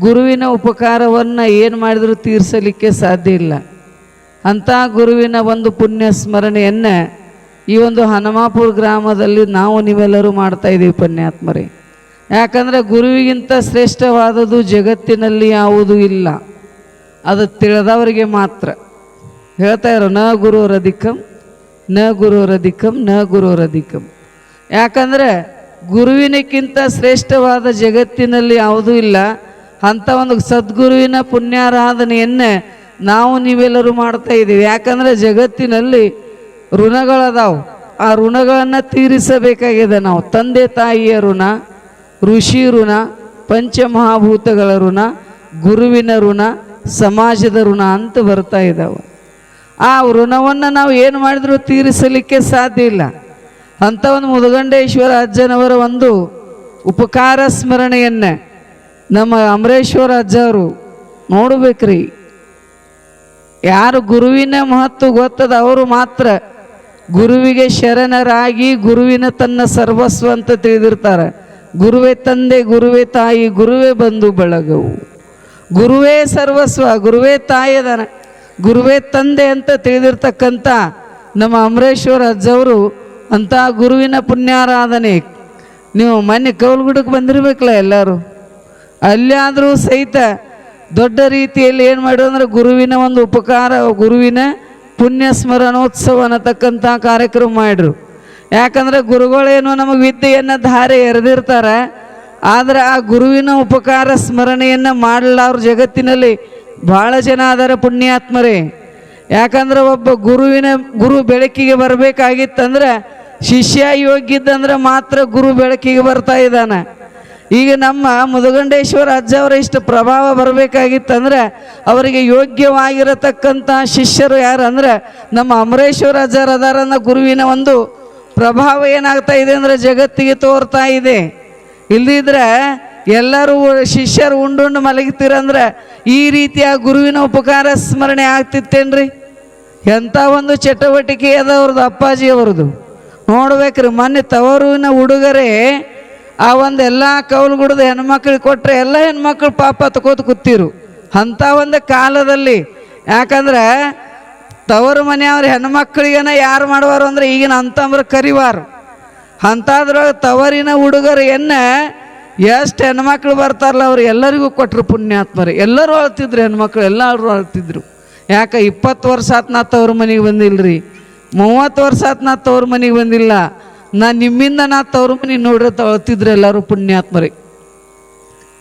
ಗುರುವಿನ ಉಪಕಾರವನ್ನು ಏನು ಮಾಡಿದರೂ ತೀರಿಸಲಿಕ್ಕೆ ಸಾಧ್ಯ ಇಲ್ಲ. ಅಂಥ ಗುರುವಿನ ಒಂದು ಪುಣ್ಯ ಸ್ಮರಣೆಯನ್ನು ಈ ಒಂದು ಹನುಮಾಪುರ ಗ್ರಾಮದಲ್ಲಿ ನಾವು ನೀವೆಲ್ಲರೂ ಮಾಡ್ತಾ ಇದ್ದೀವಿ ಪುಣ್ಯಾತ್ಮರೇ. ಯಾಕಂದರೆ ಗುರುವಿಗಿಂತ ಶ್ರೇಷ್ಠವಾದದ್ದು ಜಗತ್ತಿನಲ್ಲಿ ಯಾವುದೂ ಇಲ್ಲ. ಅದು ತಿಳಿದವರಿಗೆ ಮಾತ್ರ. ಹೇಳ್ತಾ ಇರೋ, ನ ಗುರುರಧಿಕಂ ನ ಗುರುರಧಿಕಂ ನ ಗುರುರಧಿಕಂ ಯಾಕಂದರೆ ಗುರುವಿನಕ್ಕಿಂತ ಶ್ರೇಷ್ಠವಾದ ಜಗತ್ತಿನಲ್ಲಿ ಯಾವುದೂ ಇಲ್ಲ. ಅಂಥ ಒಂದು ಸದ್ಗುರುವಿನ ಪುಣ್ಯಾರಾಧನೆಯನ್ನೇ ನಾವು ನೀವೆಲ್ಲರೂ ಮಾಡ್ತಾ ಇದ್ದೀವಿ. ಯಾಕಂದರೆ ಜಗತ್ತಿನಲ್ಲಿ ಋಣಗಳದಾವು. ಆ ಋಣಗಳನ್ನು ತೀರಿಸಬೇಕಾಗಿದೆ ನಾವು. ತಂದೆ ತಾಯಿಯ ಋಣ, ಋಷಿ ಋಣ, ಪಂಚಮಹಾಭೂತಗಳ ಋಣ, ಗುರುವಿನ ಋಣ, ಸಮಾಜದ ಋಣ ಅಂತ ಬರ್ತಾ ಇದ್ದಾವೆ ಆ ಋಣವನ್ನು ನಾವು ಏನು ಮಾಡಿದರೂ ತೀರಿಸಲಿಕ್ಕೆ ಸಾಧ್ಯ ಇಲ್ಲ. ಅಂಥ ಒಂದು ಮುದಗಂಡೇಶ್ವರ ಅಜ್ಜನವರ ಒಂದು ಉಪಕಾರ ಸ್ಮರಣೆಯನ್ನೇ ನಮ್ಮ ಅಮರೇಶ್ವರ ಅಜ್ಜವರು ನೋಡ್ಬೇಕ್ರಿ. ಯಾರು ಗುರುವಿನ ಮಹತ್ವ ಗೊತ್ತದ ಅವರು ಮಾತ್ರ ಗುರುವಿಗೆ ಶರಣರಾಗಿ ಗುರುವಿನ ತನ್ನ ಸರ್ವಸ್ವ ಅಂತ ತಿಳಿದಿರ್ತಾರೆ. ಗುರುವೇ ತಂದೆ, ಗುರುವೇ ತಾಯಿ, ಗುರುವೇ ಬಂಧು ಬಳಗವು. ಗುರುವೇ ಸರ್ವಸ್ವ, ಗುರುವೇ ತಾಯಿ ಅದಾನ. ಗುರುವೇ ತಂದೆ ಅಂತ ತಿಳಿದಿರ್ತಕ್ಕಂಥ ನಮ್ಮ ಅಮರೇಶ್ವರ ಅಜ್ಜವರು ಅಂತ ಗುರುವಿನ ಪುಣ್ಯಾರಾಧನೆ. ನೀವು ಮೊನ್ನೆ ಕೌಲ್ಗುಡಕ್ಕೆ ಬಂದಿರ್ಬೇಕಲ್ಲ ಎಲ್ಲರೂ? ಅಲ್ಲಾದರೂ ಸಹಿತ ದೊಡ್ಡ ರೀತಿಯಲ್ಲಿ ಏನು ಮಾಡಿದ್ರು ಅಂದ್ರೆ ಗುರುವಿನ ಒಂದು ಉಪಕಾರ, ಗುರುವಿನ ಪುಣ್ಯ ಸ್ಮರಣೋತ್ಸವ ಅನ್ನತಕ್ಕಂಥ ಕಾರ್ಯಕ್ರಮ ಮಾಡಿದ್ರು. ಯಾಕಂದ್ರೆ ಗುರುಗಳೇನು ನಮಗೆ ವಿದ್ಯೆಯನ್ನು ಧಾರೆ ಎರೆದಿರ್ತಾರೆ, ಆದರೆ ಆ ಗುರುವಿನ ಉಪಕಾರ ಸ್ಮರಣೆಯನ್ನು ಮಾಡಲಾರ ಜಗತ್ತಿನಲ್ಲಿ ಭಾಳ ಜನ ಅದರ ಪುಣ್ಯಾತ್ಮರೇ. ಯಾಕಂದ್ರೆ ಒಬ್ಬ ಗುರುವಿನ, ಗುರು ಬೆಳಕಿಗೆ ಬರಬೇಕಾಗಿತ್ತಂದ್ರೆ ಶಿಷ್ಯ ಯೋಗ್ಯಿದ್ದಂದ್ರೆ ಮಾತ್ರ ಗುರು ಬೆಳಕಿಗೆ ಬರ್ತಾ ಇದ್ದಾನೆ. ಈಗ ನಮ್ಮ ಮುದುಗಂಡೇಶ್ವರ ಅಜ್ಜ ಅವರ ಇಷ್ಟು ಪ್ರಭಾವ ಬರಬೇಕಾಗಿತ್ತಂದ್ರೆ ಅವರಿಗೆ ಯೋಗ್ಯವಾಗಿರತಕ್ಕಂಥ ಶಿಷ್ಯರು ಯಾರು ಅಂದ್ರೆ ನಮ್ಮ ಅಮರೇಶ್ವರ ಅಜ್ಜರ ಅದಾರನ್ನ ಗುರುವಿನ ಒಂದು ಪ್ರಭಾವ ಏನಾಗ್ತಾ ಇದೆ ಅಂದರೆ ಜಗತ್ತಿಗೆ ತೋರ್ತಾ ಇದೆ. ಇಲ್ಲದಿದ್ರೆ ಎಲ್ಲರೂ ಶಿಷ್ಯರು ಉಂಡು ಮಲಗಿತೀರಂದ್ರೆ ಈ ರೀತಿಯ ಗುರುವಿನ ಉಪಕಾರ ಸ್ಮರಣೆ ಆಗ್ತಿತ್ತೇನ್ರಿ? ಎಂಥ ಒಂದು ಚಟುವಟಿಕೆ ಅದ ಅವ್ರದ್ದು ಅಪ್ಪಾಜಿ ಅವ್ರದ್ದು ನೋಡ್ಬೇಕ್ರಿ, ಮೊನ್ನೆ ತವರೂನ ಉಡುಗೊರೆ ಆ ಒಂದು ಎಲ್ಲ ಕೌಲ್ಗುಡದ ಹೆಣ್ಮಕ್ಳಿಗೆ ಕೊಟ್ಟರೆ ಎಲ್ಲ ಹೆಣ್ಮಕ್ಳು ಪಾಪ ತಕೋತ ಕೂತಿರು. ಅಂಥ ಒಂದು ಕಾಲದಲ್ಲಿ. ಯಾಕಂದ್ರೆ ತವರು ಮನೆಯವ್ರ ಹೆಣ್ಮಕ್ಳಿಗೇನ ಯಾರು ಮಾಡುವಾರು ಅಂದ್ರೆ ಈಗಿನ ಅಂತಂದ್ರೆ ಕರಿವಾರು. ಅಂಥದ್ರೊಳಗೆ ತವರಿನ ಹುಡುಗರು ಎನ್ನ ಎಷ್ಟು ಹೆಣ್ಮಕ್ಳು ಬರ್ತಾರಲ್ಲ ಅವ್ರು ಎಲ್ಲರಿಗೂ ಕೊಟ್ಟರು ಪುಣ್ಯಾತ್ಮರು. ಎಲ್ಲರೂ ಅಳ್ತಿದ್ರು ಹೆಣ್ಮಕ್ಳು ಎಲ್ಲರೂ ಅಳ್ತಿದ್ರು. ಯಾಕೆ ಇಪ್ಪತ್ತು ವರ್ಷ ಆತ್ನ ತವ್ರ ಮನೆಗೆ ರೀ ಮೂವತ್ತು ವರ್ಷ ಆತ್ನ ತವ್ರ ಮನೆಗೆ ಬಂದಿಲ್ಲ. ನಾ ನಿಮ್ಮಿಂದ ನಾ ತವ್ರ ಮನೆ ನೋಡ್ರಿ ತಳ್ತಿದ್ರು ಎಲ್ಲರೂ ಪುಣ್ಯಾತ್ಮರಿ.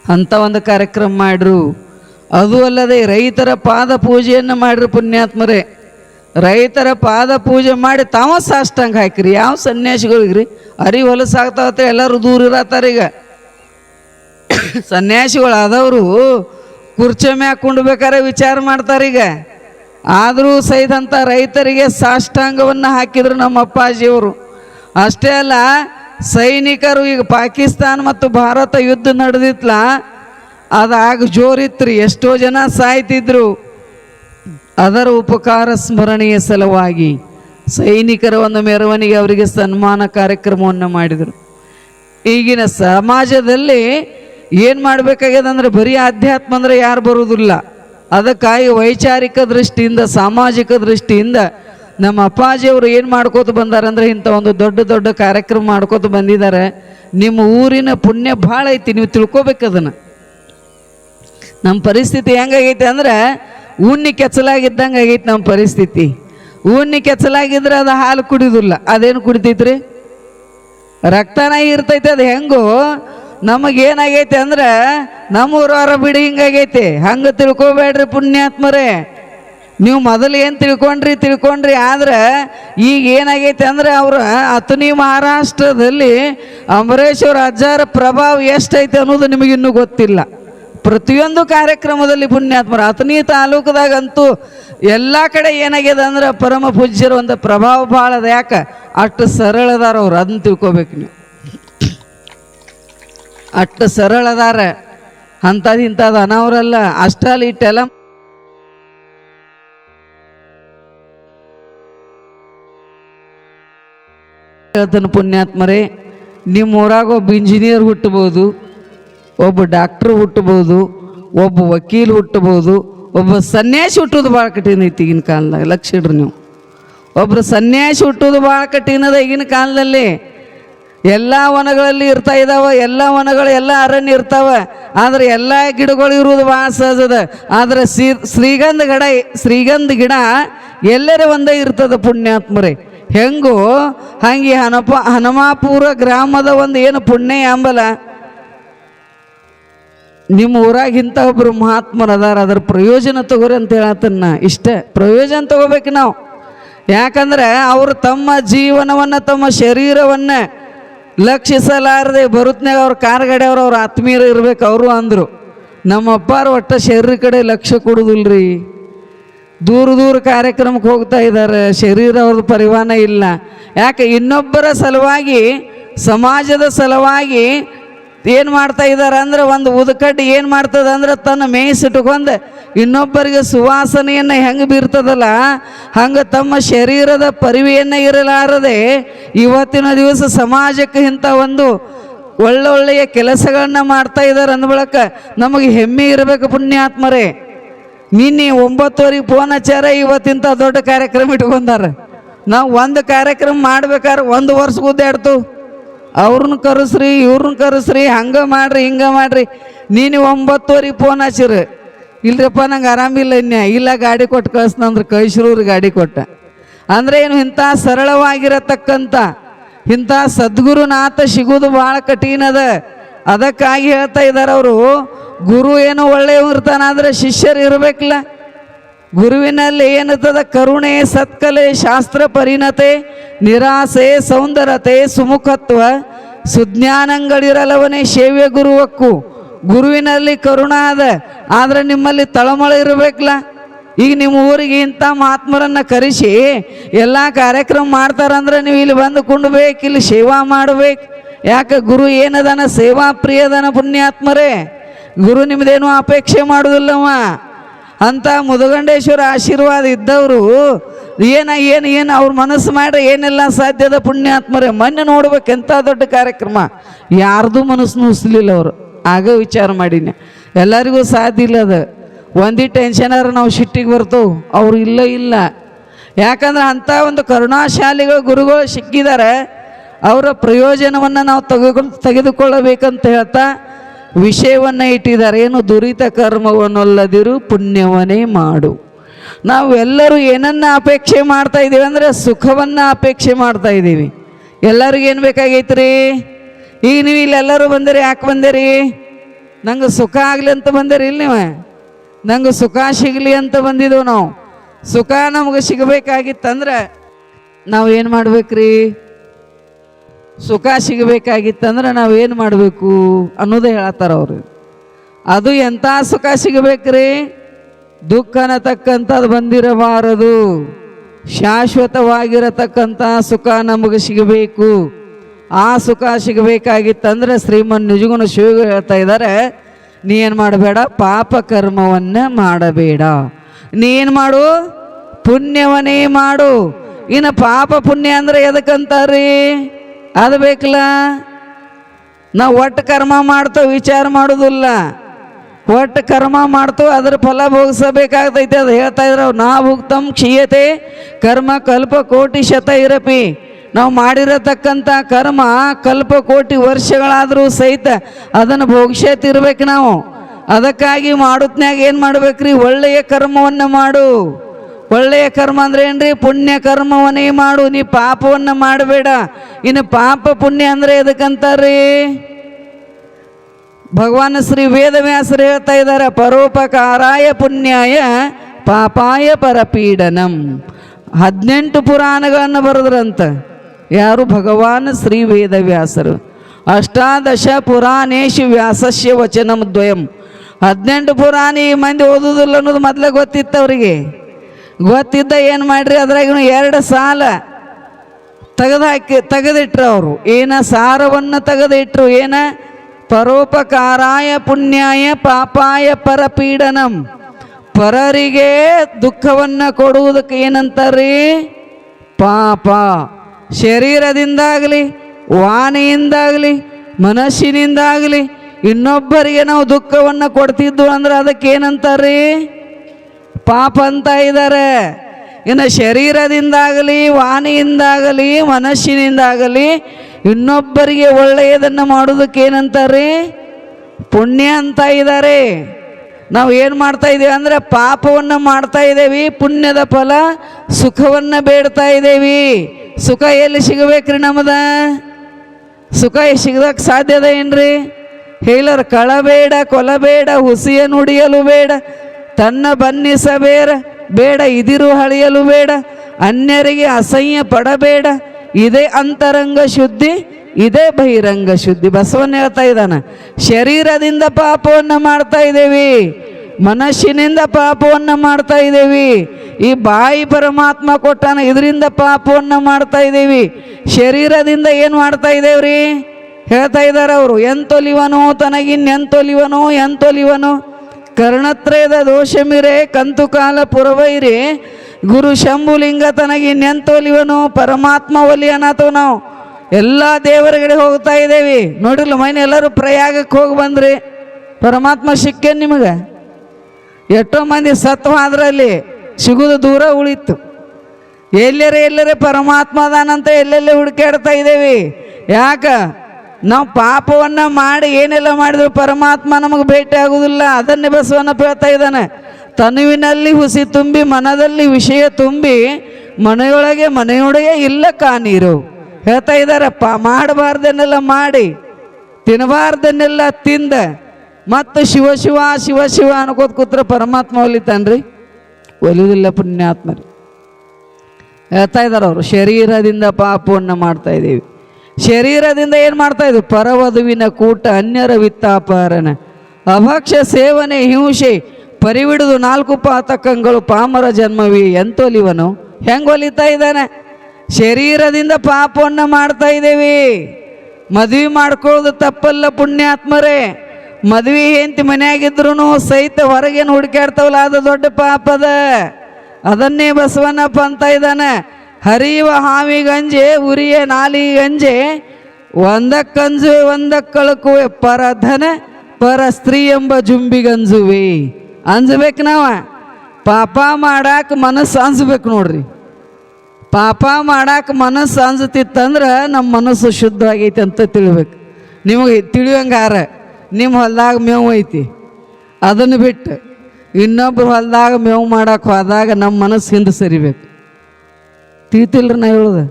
ಅಂಥ ಒಂದು ಕಾರ್ಯಕ್ರಮ ಮಾಡ್ರು. ಅದು ಅಲ್ಲದೆ ರೈತರ ಪಾದ ಪೂಜೆಯನ್ನು ಮಾಡ್ರಿ ಪುಣ್ಯಾತ್ಮರೇ. ರೈತರ ಪಾದ ಪೂಜೆ ಮಾಡಿ ತಾವ ಸಾಷ್ಟಂಗೆ ಹಾಕಿರಿ. ಯಾವ ಸನ್ಯಾಸಿಗಳಿಗ್ರಿ? ಅರಿ ಹೊಲಸಾಗ್ತಾವತ್ತೆ ಎಲ್ಲರೂ ದೂರ ಇರತ್ತಾರ ಈಗ. ಸನ್ಯಾಸಿಗಳು ಆದವರು ಕುರ್ಚಿ ಮ್ಯಾಗ ಕುಂಡ್ಬೇಕಾರೆ ವಿಚಾರ ಮಾಡ್ತಾರೆ ಈಗ. ಆದರೂ ಸಹಿತಂಥ ರೈತರಿಗೆ ಸಾಷ್ಟಾಂಗವನ್ನು ಹಾಕಿದ್ರು ನಮ್ಮ ಅಪ್ಪಾಜಿಯವರು. ಅಷ್ಟೇ ಅಲ್ಲ, ಸೈನಿಕರು ಈಗ ಪಾಕಿಸ್ತಾನ ಮತ್ತು ಭಾರತ ಯುದ್ಧ ನಡೆದಿತ್ತಲ್ಲ ಅದಾಗ ಜೋರಿತ್ರಿ, ಎಷ್ಟೋ ಜನ ಸಾಯ್ತಿದ್ರು. ಅದರ ಉಪಕಾರ ಸ್ಮರಣೆಯ ಸಲುವಾಗಿ ಸೈನಿಕರ ಒಂದು ಮೆರವಣಿಗೆ ಅವರಿಗೆ ಸನ್ಮಾನ ಕಾರ್ಯಕ್ರಮವನ್ನು ಮಾಡಿದರು. ಈಗಿನ ಸಮಾಜದಲ್ಲಿ ಏನು ಮಾಡಬೇಕಾಗ್ಯದ ಅಂದ್ರೆ ಬರೀ ಅಧ್ಯಾತ್ಮ ಅಂದರೆ ಯಾರು ಬರುವುದಿಲ್ಲ ಅದಕ್ಕಾಗಿ ವೈಚಾರಿಕ ದೃಷ್ಟಿಯಿಂದ, ಸಾಮಾಜಿಕ ದೃಷ್ಟಿಯಿಂದ ನಮ್ಮ ಅಪ್ಪಾಜಿಯವರು ಏನು ಮಾಡ್ಕೋತ ಬಂದಾರಂದ್ರೆ ಇಂಥ ಒಂದು ದೊಡ್ಡ ದೊಡ್ಡ ಕಾರ್ಯಕ್ರಮ ಮಾಡ್ಕೋತ ಬಂದಿದ್ದಾರೆ. ನಿಮ್ಮ ಊರಿನ ಪುಣ್ಯ ಭಾಳ ಐತಿ, ನೀವು ತಿಳ್ಕೊಬೇಕು ಅದನ್ನು. ನಮ್ಮ ಪರಿಸ್ಥಿತಿ ಹೆಂಗಾಗೈತೆ ಅಂದ್ರೆ, ಉಣ್ಣಿ ಕೆಚ್ಚಲಾಗಿದ್ದಂಗೆ ಆಗೈತೆ ನಮ್ಮ ಪರಿಸ್ಥಿತಿ. ಉಣ್ಣಿ ಕೆಚ್ಚಲಾಗಿದ್ರೆ ಅದು ಹಾಲು ಕುಡಿಯೋದಿಲ್ಲ ಅದೇನು ಕುಡಿತೈತ್ರಿ? ರಕ್ತನ ಇರ್ತೈತೆ ಅದು ಹೆಂಗು, ನಮಗೇನಾಗೈತೆ ಅಂದ್ರೆ, ನಮ್ಮೂರವರ ಬಿಡಿ ಹಿಂಗಾಗೈತೆ. ಹಂಗೆ ತಿಳ್ಕೊಬೇಡ್ರಿ ಪುಣ್ಯಾತ್ಮರೇ. ನೀವು ಮೊದಲು ಏನು ತಿಳ್ಕೊಂಡ್ರಿ ತಿಳ್ಕೊಂಡ್ರಿ ಆದ್ರೆ ಈಗ ಏನಾಗೈತೆ ಅಂದ್ರೆ ಅವರು ಅತನಿ ಮಹಾರಾಷ್ಟ್ರದಲ್ಲಿ ಅಂಬರೀಶ್ವರ ಅಜ್ಜಾರ ಪ್ರಭಾವ ಎಷ್ಟೈತೆ ಅನ್ನೋದು ನಿಮಗಿನ್ನೂ ಗೊತ್ತಿಲ್ಲ. ಪ್ರತಿಯೊಂದು ಕಾರ್ಯಕ್ರಮದಲ್ಲಿ ಪುಣ್ಯಾತ್ಮರ ಅತನಿ ತಾಲೂಕದಾಗಂತೂ ಎಲ್ಲ ಕಡೆ ಏನಾಗ್ಯದ ಅಂದ್ರೆ ಪರಮ ಪೂಜ್ಯರ ಒಂದು ಪ್ರಭಾವ ಭಾಳ ಅದ. ಯಾಕೆ? ಅಷ್ಟು ಸರಳದಾರ ಅವ್ರು. ಅದನ್ನ ತಿಳ್ಕೊಬೇಕು ನೀವು. ಅಷ್ಟು ಸರಳದಾರ ಅಂಥದ್ದು ಇಂಥದ್ದು ಅನಾವ್ರಲ್ಲ. ಅಷ್ಟಲ್ಲಿ ಇಟ್ಟೆಲ್ಲ ಹೇಳ್ತಾನೆ ಪುಣ್ಯಾತ್ಮರೇ ನಿಮ್ಮ ಊರಾಗ ಒಬ್ಬ ಇಂಜಿನಿಯರ್ ಹುಟ್ಟಬಹುದು, ಒಬ್ಬ ಡಾಕ್ಟ್ರ್ ಹುಟ್ಟಬಹುದು, ಒಬ್ಬ ವಕೀಲ್ ಹುಟ್ಟಬಹುದು, ಒಬ್ಬ ಸನ್ಯಾಸಿ ಹುಟ್ಟೋದು ಭಾಳ ಕಠಿಣ ಐತಿ ಈಗಿನ ಕಾಲದಾಗ, ಲಕ್ಷ ಇಡ್ರಿ ನೀವು. ಒಬ್ಬರು ಸನ್ಯಾಸಿ ಹುಟ್ಟೋದು ಭಾಳ ಕಠಿಣದ ಈಗಿನ ಕಾಲದಲ್ಲಿ. ಎಲ್ಲ ವನಗಳಲ್ಲಿ ಇರ್ತಾ ಇದ್ದಾವೆ ಎಲ್ಲ ವನಗಳು, ಎಲ್ಲ ಅರಣ್ಯ ಇರ್ತಾವ, ಆದ್ರೆ ಎಲ್ಲ ಗಿಡಗಳು ಇರುವುದು ಭಾಳ ಸಹಜದ ಆದ್ರೆ ಶ್ರೀ ಶ್ರೀಗಂಧ ಗಿಡ ಶ್ರೀಗಂಧ ಗಿಡ ಎಲ್ಲರ ಒಂದೇ ಇರ್ತದ ಪುಣ್ಯಾತ್ಮರೇ. ಹೆಂಗು? ಹಂಗೆ ಹನಪ, ಹನುಮಾಪುರ ಗ್ರಾಮದ ಒಂದು ಏನು ಪುಣ್ಯ ಅಂಬಲ? ನಿಮ್ಮ ಊರಾಗ ಇಂಥ ಒಬ್ರು ಮಹಾತ್ಮರು ಅದಾರ, ಅದ್ರ ಪ್ರಯೋಜನ ತಗೋರಿ ಅಂತ ಹೇಳತ್ತನ್ನ ಇಷ್ಟ, ಪ್ರಯೋಜನ ತಗೋಬೇಕು ನಾವು. ಯಾಕಂದ್ರೆ ಅವರು ತಮ್ಮ ಜೀವನವನ್ನು, ತಮ್ಮ ಶರೀರವನ್ನು ಲಕ್ಷಿಸಲಾರದೆ ಬರುತ್ನಾಗ ಅವ್ರ ಕಾರ್ಗಡೆಯವ್ರು ಅವ್ರ ಆತ್ಮೀಯರು ಇರ್ಬೇಕು, ಅವರು ಅಂದರು. ನಮ್ಮ ಅಪ್ಪಾರ ಒಟ್ಟ ಶರೀರ ಕಡೆ ಲಕ್ಷ್ಯ ಕೊಡುದಿಲ್ರಿ. ದೂರ ದೂರ ಕಾರ್ಯಕ್ರಮಕ್ಕೆ ಹೋಗ್ತಾ ಇದ್ದಾರೆ. ಶರೀರ ಅವ್ರದ್ದು ಪರಿವಾನ ಇಲ್ಲ. ಯಾಕೆ ಇನ್ನೊಬ್ಬರ ಸಲುವಾಗಿ, ಸಮಾಜದ ಸಲುವಾಗಿ ಏನು ಮಾಡ್ತಾ ಇದ್ದಾರೆ ಅಂದ್ರೆ ಒಂದು ಉದಕಡ್ಡಿ ಏನು ಮಾಡ್ತದೆ ಅಂದ್ರೆ ತನ್ನ ಮೇಯಿಸಿಟ್ಕೊಂಡು ಇನ್ನೊಬ್ಬರಿಗೆ ಸುವಾಸನೆಯನ್ನು ಹೆಂಗೆ ಬೀರ್ತದಲ್ಲ, ಹಂಗೆ ತಮ್ಮ ಶರೀರದ ಪರಿವೆಯನ್ನು ಇರಲಾರದೆ ಇವತ್ತಿನ ದಿವಸ ಸಮಾಜಕ್ಕೆ ಇಂಥ ಒಂದು ಒಳ್ಳೊಳ್ಳೆಯ ಕೆಲಸಗಳನ್ನ ಮಾಡ್ತಾ ಇದ್ದಾರೆ ಅಂದ್ಬಳಕ್ಕೆ ನಮಗೆ ಹೆಮ್ಮೆ ಇರಬೇಕು ಪುಣ್ಯಾತ್ಮರೇ. ನಿನ್ನೆ ಒಂಬತ್ತುವರೆಗೆ ಫೋನ್ ಹಚ್ಚಾರ ಇವತ್ತಿಂತ ದೊಡ್ಡ ಕಾರ್ಯಕ್ರಮ ಇಟ್ಕೊಂಡಾರ. ನಾವು ಒಂದು ಕಾರ್ಯಕ್ರಮ ಮಾಡ್ಬೇಕಾದ್ರೆ ಒಂದು ವರ್ಷ ಗುದ್ದಾಡ್ತು ಅವ್ರನ್ನ ಕರೆಸ್ರಿ, ಇವ್ರನ್ನ ಕರೆಸ್ರಿ, ಹಂಗೆ ಮಾಡ್ರಿ, ಹಿಂಗೆ ಮಾಡ್ರಿ. ನೀನು ಒಂಬತ್ತುವರೆಗೆ ಫೋನ್ ಹಚ್ಚಿರಿ. ಇಲ್ರಿಪ್ಪ, ನಂಗೆ ಆರಾಮಿಲ್ಲ ಇನ್ಯ ಇಲ್ಲ, ಗಾಡಿ ಕೊಟ್ಟು ಕಳಿಸ್ನಂದ್ರೆ ಕೈಶ್ರೂರು ಗಾಡಿ ಕೊಟ್ಟ. ಅಂದರೆ ಏನು, ಇಂಥ ಸರಳವಾಗಿರತಕ್ಕಂಥ ಇಂಥ ಸದ್ಗುರುನಾಥ ಸಿಗೋದು ಭಾಳ ಕಠಿಣದ. ಅದಕ್ಕಾಗಿ ಹೇಳ್ತಾ ಇದ್ದಾರೆ ಅವರು, ಗುರು ಏನು ಒಳ್ಳೆಯವ ಇರ್ತಾನಾದ್ರೆ ಶಿಷ್ಯರು ಇರಬೇಕಲ್ಲ. ಗುರುವಿನಲ್ಲಿ ಏನಿರ್ತದ? ಕರುಣೆ, ಸತ್ಕಲೆ, ಶಾಸ್ತ್ರ ಪರಿಣತೆ, ನಿರಾಸೆ ಸೌಂದರತೆ ಸುಮುಖತ್ವ, ಸುಜ್ಞಾನಗಳಿರಲವನೇ ಸೇವೆ ಗುರುವಕ್ಕು. ಗುರುವಿನಲ್ಲಿ ಕರುಣ ಅದ, ಆದ್ರೆ ನಿಮ್ಮಲ್ಲಿ ತಳಮಳ ಇರಬೇಕಲ್ಲ. ಈಗ ನಿಮ್ಮ ಊರಿಗೆ ಇಂಥ ಮಹಾತ್ಮರನ್ನ ಕರೆಸಿ, ಎಲ್ಲ ಕಾರ್ಯಕ್ರಮ ಮಾಡ್ತಾರಂದ್ರೆ ನೀವು ಇಲ್ಲಿ ಬಂದು ಕುಂಡ್ಬೇಕು ಇಲ್ಲಿ ಸೇವಾ ಮಾಡ್ಬೇಕು. ಯಾಕೆ ಗುರು ಏನದನ ಸೇವಾ ಪ್ರಿಯದನ ಪುಣ್ಯಾತ್ಮರೇ? ಗುರು ನಿಮ್ದೇನು ಅಪೇಕ್ಷೆ ಮಾಡುದಿಲ್ಲವ ಅಂತ ಮುದುಗಂಡೇಶ್ವರ ಆಶೀರ್ವಾದ ಇದ್ದವರು, ಏನ, ಏನು ಏನು ಅವ್ರ ಮನಸ್ಸು ಮಾಡ್ರೆ ಏನೆಲ್ಲ ಸಾಧ್ಯದ ಪುಣ್ಯಾತ್ಮರೇ? ಮೊನ್ನೆ ನೋಡ್ಬೇಕು ಎಂಥ ದೊಡ್ಡ ಕಾರ್ಯಕ್ರಮ. ಯಾರ್ದು ಮನಸ್ಸು ನುಸ್ಲಿಲ್ಲ ಅವರು. ಆಗ ವಿಚಾರ ಮಾಡೀನಿ. ಎಲ್ಲರಿಗೂ ಸಾಧ್ಯ ಇಲ್ಲ ಅದು. ಒಂದಿ ಟೆನ್ಷನಾರ ನಾವು ಸಿಟ್ಟಿಗೆ ಬರ್ತವು. ಅವ್ರು ಇಲ್ಲ ಇಲ್ಲ. ಯಾಕಂದ್ರೆ ಅಂಥ ಒಂದು ಕರುಣಾಶಾಲಿಗಳು ಗುರುಗಳು ಸಿಕ್ಕಿದ್ದಾರೆ. ಅವರ ಪ್ರಯೋಜನವನ್ನು ನಾವು ತೆಗೆದುಕೊಂಡು ತೆಗೆದುಕೊಳ್ಳಬೇಕಂತ ಹೇಳ್ತಾ ವಿಷಯವನ್ನು ಇಟ್ಟಿದ್ದಾರೆ. ಏನು ದುರಿತ ಕರ್ಮವನ್ನೊಲ್ಲದಿರು ಪುಣ್ಯವನ್ನೇ ಮಾಡು. ನಾವೆಲ್ಲರೂ ಏನನ್ನು ಅಪೇಕ್ಷೆ ಮಾಡ್ತಾ ಇದ್ದೀವಿ ಅಂದರೆ ಸುಖವನ್ನು ಅಪೇಕ್ಷೆ ಮಾಡ್ತಾ ಇದ್ದೀವಿ. ಎಲ್ಲರಿಗೂ ಏನು ಬೇಕಾಗೈತ್ರಿ? ಈಗ ನೀವು ಇಲ್ಲೆಲ್ಲರೂ ಬಂದಿರಿ, ಯಾಕೆ ಬಂದಿರಿ? ನಂಗೆ ಸುಖ ಆಗಲಿ ಅಂತ ಬಂದಿರಿ ಇಲ್ಲಿ ನೀವು? ನಂಗೆ ಸುಖ ಸಿಗಲಿ ಅಂತ ಬಂದಿದ್ದೆವು ನಾವು. ಸುಖ ನಮಗೆ ಸಿಗಬೇಕಾಗಿತ್ತಂದ್ರೆ ನಾವು ಏನು ಮಾಡ್ಬೇಕ್ರಿ? ಸುಖ ಸಿಗಬೇಕಾಗಿತ್ತಂದ್ರೆ ನಾವು ಏನು ಮಾಡಬೇಕು ಅನ್ನೋದೇ ಹೇಳತ್ತಾರ ಅವರು. ಅದು ಎಂಥ ಸುಖ ಸಿಗಬೇಕ್ರಿ? ದುಃಖನ ತಕ್ಕಂಥದ್ದು ಬಂದಿರಬಾರದು. ಶಾಶ್ವತವಾಗಿರತಕ್ಕಂಥ ಸುಖ ನಮಗೆ ಸಿಗಬೇಕು. ಆ ಸುಖ ಸಿಗಬೇಕಾಗಿತ್ತಂದ್ರೆ ಶ್ರೀಮನ್ ನಿಜಗುಣ ಶಿವ ಹೇಳ್ತಾ ಇದ್ದಾರೆ ನೀ ಏನು ಮಾಡಬೇಡ, ಪಾಪ ಕರ್ಮವನ್ನು ಮಾಡಬೇಡ. ನೀ ಏನು ಮಾಡು? ಪುಣ್ಯವನ್ನೇ ಮಾಡು. ಇನ್ನು ಪಾಪ ಪುಣ್ಯ ಅಂದ್ರೆ ಎದಕ್ಕಂತಾರ್ರಿ ಅದು ಬೇಕಲ್ಲ? ನಾವು ಒಟ್ಟು ಕರ್ಮ ಮಾಡ್ತೇವೆ ವಿಚಾರ ಮಾಡೋದಿಲ್ಲ. ಒಟ್ಟು ಕರ್ಮ ಮಾಡ್ತೇವೆ ಅದ್ರ ಫಲ ಭೋಗಿಸಬೇಕಾಗ್ತೈತೆ ಅದು ಹೇಳ್ತಾ ಇದ್ರು ನಾ ಭುಕ್ತಂ ಕ್ಷೀಯತೆ, ಕರ್ಮ ಕಲ್ಪ ಕೋಟಿ ಶತ ಇರಪಿ. ನಾವು ಮಾಡಿರತಕ್ಕಂಥ ಕರ್ಮ ಕಲ್ಪ ಕೋಟಿ ವರ್ಷಗಳಾದರೂ ಸಹಿತ ಅದನ್ನು ಭೋಗಿಸತಿರ್ಬೇಕು ನಾವು. ಅದಕ್ಕಾಗಿ ಮಾಡುತ್ನ್ಯಾಗ ಏನು ಮಾಡ್ಬೇಕ್ರಿ? ಒಳ್ಳೆಯ ಕರ್ಮವನ್ನು ಮಾಡು. ಒಳ್ಳೆಯ ಕರ್ಮ ಅಂದ್ರೆ ಏನ್ರಿ? ಪುಣ್ಯ ಕರ್ಮವನ್ನೇ ಮಾಡು. ನೀ ಪಾಪವನ್ನು ಮಾಡಬೇಡ. ಇನ್ನು ಪಾಪ ಪುಣ್ಯ ಅಂದ್ರೆ ಎದಕ್ಕಂತಾರ್ರಿ? ಭಗವಾನ್ ಶ್ರೀ ವೇದವ್ಯಾಸರು ಹೇಳ್ತಾ ಇದ್ದಾರೆ, ಪರೋಪಕಾರಾಯ ಪುಣ್ಯಾಯ ಪಾಪಾಯ ಪರಪೀಡನಂ. ಹದಿನೆಂಟು ಪುರಾಣಗಳನ್ನು ಬರೆದ್ರಂತ. ಯಾರು? ಭಗವಾನ್ ಶ್ರೀ ವೇದವ್ಯಾಸರು. ಅಷ್ಟಾದಶ ಪುರಾಣೇಶು ವ್ಯಾಸಸ್ಯ ವಚನಂ ದ್ವಯಂ. ಹದಿನೆಂಟು ಪುರಾಣ ಈ ಮಂದಿ ಓದುದಿಲ್ಲ ಅನ್ನೋದು ಮೊದಲೇ ಗೊತ್ತಿತ್ತು ಅವರಿಗೆ. ಗೊತ್ತಿದ್ದ ಏನು ಮಾಡ್ರಿ ಅದ್ರಾಗಿನ ಎರಡು ಸಾಲ ತೆಗೆದಾಕಿ ತೆಗೆದಿಟ್ರು ಅವರು. ಏನ ಸಾರವನ್ನು ತೆಗೆದಿಟ್ರು, ಏನ? ಪರೋಪಕಾರಾಯ ಪುಣ್ಯಾಯ ಪಾಪಾಯ ಪರಪೀಡನಂ. ಪರರಿಗೆ ದುಃಖವನ್ನು ಕೊಡುವುದಕ್ಕೆ ಏನಂತಾರ್ರಿ? ಪಾಪ. ಶರೀರದಿಂದಾಗಲಿ, ವಾಣಿಯಿಂದಾಗಲಿ, ಮನಸ್ಸಿನಿಂದಾಗಲಿ ಇನ್ನೊಬ್ಬರಿಗೆ ನಾವು ದುಃಖವನ್ನು ಕೊಡ್ತಿದ್ದು ಅಂದ್ರೆ ಅದಕ್ಕೆ ಏನಂತಾರ್ರಿ ಪಾಪ ಅಂತ ಇದ್ದಾರೆ. ಇನ್ನು ಶರೀರದಿಂದಾಗಲಿ, ವಾಣಿಯಿಂದಾಗಲಿ, ಮನಸ್ಸಿನಿಂದಾಗಲಿ ಇನ್ನೊಬ್ಬರಿಗೆ ಒಳ್ಳೆಯದನ್ನು ಮಾಡೋದಕ್ಕೆ ಏನಂತಾರೆ ಪುಣ್ಯ ಅಂತ ಇದ್ದಾರೆ. ನಾವು ಏನು ಮಾಡ್ತಾ ಇದ್ದೀವಿ ಅಂದರೆ ಪಾಪವನ್ನು ಮಾಡ್ತಾ ಇದ್ದೇವೆ, ಪುಣ್ಯದ ಫಲ ಸುಖವನ್ನು ಬೇಡ್ತಾ ಇದ್ದೇವೆ. ಸುಖ ಎಲ್ಲಿ ಸಿಗಬೇಕ್ರಿ ನಮ್ಮದ ಸುಖ ಸಿಗದಕ್ಕೆ ಸಾಧ್ಯದ ಏನ್ರಿ? ಹೇಳರ್ ಕಳಬೇಡ, ಕೊಲಬೇಡ, ಹುಸಿಯನ್ನು ನುಡಿಯಲು ಬೇಡ ತನ್ನ ಬನ್ನಿಸಬೇಡ ಬೇಡ ಇದಿರು ಹಳಿಯಲು ಬೇಡ, ಅನ್ಯರಿಗೆ ಅಸಹ್ಯ ಪಡಬೇಡ. ಇದೇ ಅಂತರಂಗ ಶುದ್ಧಿ, ಇದೇ ಬಹಿರಂಗ ಶುದ್ಧಿ. ಬಸವಣ್ಣ ಹೇಳ್ತಾ ಇದ್ದಾನೆ, ಶರೀರದಿಂದ ಪಾಪವನ್ನು ಮಾಡ್ತಾ ಇದ್ದೇವೆ, ಮನಸ್ಸಿನಿಂದ ಪಾಪವನ್ನು ಮಾಡ್ತಾ ಇದ್ದೇವೆ. ಈ ಬಾಯಿ ಪರಮಾತ್ಮ ಕೊಟ್ಟಾನ, ಇದರಿಂದ ಪಾಪವನ್ನು ಮಾಡ್ತಾ ಇದ್ದೇವೆ. ಶರೀರದಿಂದ ಏನು ಮಾಡ್ತಾ ಇದ್ದೇವ್ರಿ? ಹೇಳ್ತಾ ಇದ್ದಾರೆ ಅವರು, ಎಂತೊಲಿವನೋ ತನಗಿನ್ನೆಂತೊಲಿವನೋ ಎಂತೊಲಿವನೋ. ಕರ್ಣತ್ರಯದ ದೋಷಮಿರೆ ಕಂತು ಕಾಲ ಪುರವೈರಿ. ಗುರು ಶಂಭುಲಿಂಗ ತನಗಿನ್ನೆಂತೊಲಿವನೋ ಪರಮಾತ್ಮ ಒಲಿ ಅನಾಥವು ನಾವು. ಎಲ್ಲ ದೇವರಗಡೆ ಹೋಗ್ತಾ ಇದ್ದೇವೆ. ನೋಡಿಲ್ಲ ಮೈನ ಎಲ್ಲರೂ ಪ್ರಯಾಗಕ್ಕೆ ಹೋಗಿ ಬಂದ್ರಿ. ಪರಮಾತ್ಮ ಸಿಕ್ಕೇನು ನಿಮಗೆ? ಎಷ್ಟೋ ಮಂದಿ ಸತ್ವ ಅದರಲ್ಲಿ ಸಿಗುದು ದೂರ ಉಳಿತು ಎಲ್ಲರೇ ಎಲ್ಲರೇ ಪರಮಾತ್ಮ ಅದಾನಂತ ಎಲ್ಲೆಲ್ಲೇ ಹುಡುಕಾಡ್ತಾ ಇದ್ದೇವೆ. ಯಾಕ? ನಾವು ಪಾಪವನ್ನ ಮಾಡಿ ಏನೆಲ್ಲ ಮಾಡಿದ್ರು ಪರಮಾತ್ಮ ನಮಗೆ ಭೇಟಿ ಆಗುವುದಿಲ್ಲ ಅದನ್ನೇ ಬಸವಣ್ಣ ಹೇಳ್ತಾ ಇದ್ದಾನೆ. ತನುವಿನಲ್ಲಿ ಹುಸಿ ತುಂಬಿ, ಮನದಲ್ಲಿ ವಿಷಯ ತುಂಬಿ, ಮನೆಯೊಳಗೆ ಮನೆಯೊಳಗೆ ಇಲ್ಲ ಕಾನೀರು. ಹೇಳ್ತಾ ಇದ್ದಾರೆ, ಪಾ ಮಾಡಬಾರ್ದನ್ನೆಲ್ಲ ಮಾಡಿ, ತಿನ್ನಬಾರ್ದನ್ನೆಲ್ಲ ತಿಂದ, ಮತ್ತು ಶಿವ ಶಿವ ಶಿವ ಶಿವ ಅನ್ಕೋತ ಕೂತ್ರೆ ಪರಮಾತ್ಮ ಒಲಿತಾನ್ರಿ? ಒಲಿಯುವುದಿಲ್ಲ ಪುಣ್ಯಾತ್ಮರಿ. ಹೇಳ್ತಾ ಇದ್ದಾರೆ ಅವರು, ಶರೀರದಿಂದ ಪಾಪವನ್ನು ಮಾಡ್ತಾ ಇದ್ದೀವಿ. ಶರೀರದಿಂದ ಏನು ಮಾಡ್ತಾ ಇದ್ರು ಪರವಧುವಿನ ಕೂಟ, ಅನ್ಯರ ವಿತ್ತಾಪಾರನ ಅಭಕ್ಷ್ಯ ಸೇವನೆ, ಹಿಂಸೆ, ಪರಿವಿಡಿದು ನಾಲ್ಕು ಪಾತಕಂಗಳು, ಪಾಮರ ಜನ್ಮವಿ, ಎಂತೊಲಿವನು? ಹೆಂಗೆ ಒಲಿತಾ ಇದ್ದಾನೆ? ಶರೀರದಿಂದ ಪಾಪವನ್ನು ಮಾಡ್ತಾ ಇದ್ದೇವಿ. ಮದ್ವೆ ಮಾಡ್ಕೊಳ್ಳೋದು ತಪ್ಪಲ್ಲ ಪುಣ್ಯಾತ್ಮರೇ. ಮದ್ವೆ ಹೆಂತಿ ಮನೆಯಾಗಿದ್ರು ಸಹಿತ ಹೊರಗೇನು ಹುಡುಕಾಡ್ತಾವಲ್ಲ ಅದು ದೊಡ್ಡ ಪಾಪದ. ಅದನ್ನೇ ಬಸವಣ್ಣಪ್ಪ ಅಂತ ಇದ್ದಾನೆ. ಹರಿಯುವ ಹಾವಿ ಗಂಜೆ, ಉರಿಯ ನಾಲಿ ಗಂಜೆ, ಒಂದಕ್ಕಂಜು ಒಂದಕ್ಕಳಕುವೆ ಪರಧನ ಪರ ಸ್ತ್ರೀ ಎಂಬ ಜುಂಬಿಗಂಜುವೆ ಅಂಜಬೇಕು ನಾವ? ಪಾಪ ಮಾಡಾಕ ಮನಸ್ಸು ಅಂಜಬೇಕು ನೋಡ್ರಿ. ಪಾಪ ಮಾಡಾಕ ಮನಸ್ಸು ಅಂಜತಿತ್ತಂದ್ರೆ ನಮ್ಮ ಮನಸ್ಸು ಶುದ್ಧವಾಗೈತಿ ಅಂತ ತಿಳಿಬೇಕು. ನಿಮಗೆ ತಿಳಿಯಂಗಾರ ನಿಮ್ಮ ಹೊಲ್ದಾಗ ಮೇವು ಐತಿ. ಅದನ್ನು ಬಿಟ್ಟು ಇನ್ನೊಬ್ರು ಹೊಲ್ದಾಗ ಮೇವು ಮಾಡೋಕೆ ಹೋದಾಗ ನಮ್ಮ ಮನಸ್ಸು ಹಿಂದೆ ಸರಿಬೇಕು. ತಿಳಿತಿಲ್ರಿ ನಾ ಹೇಳೋದು.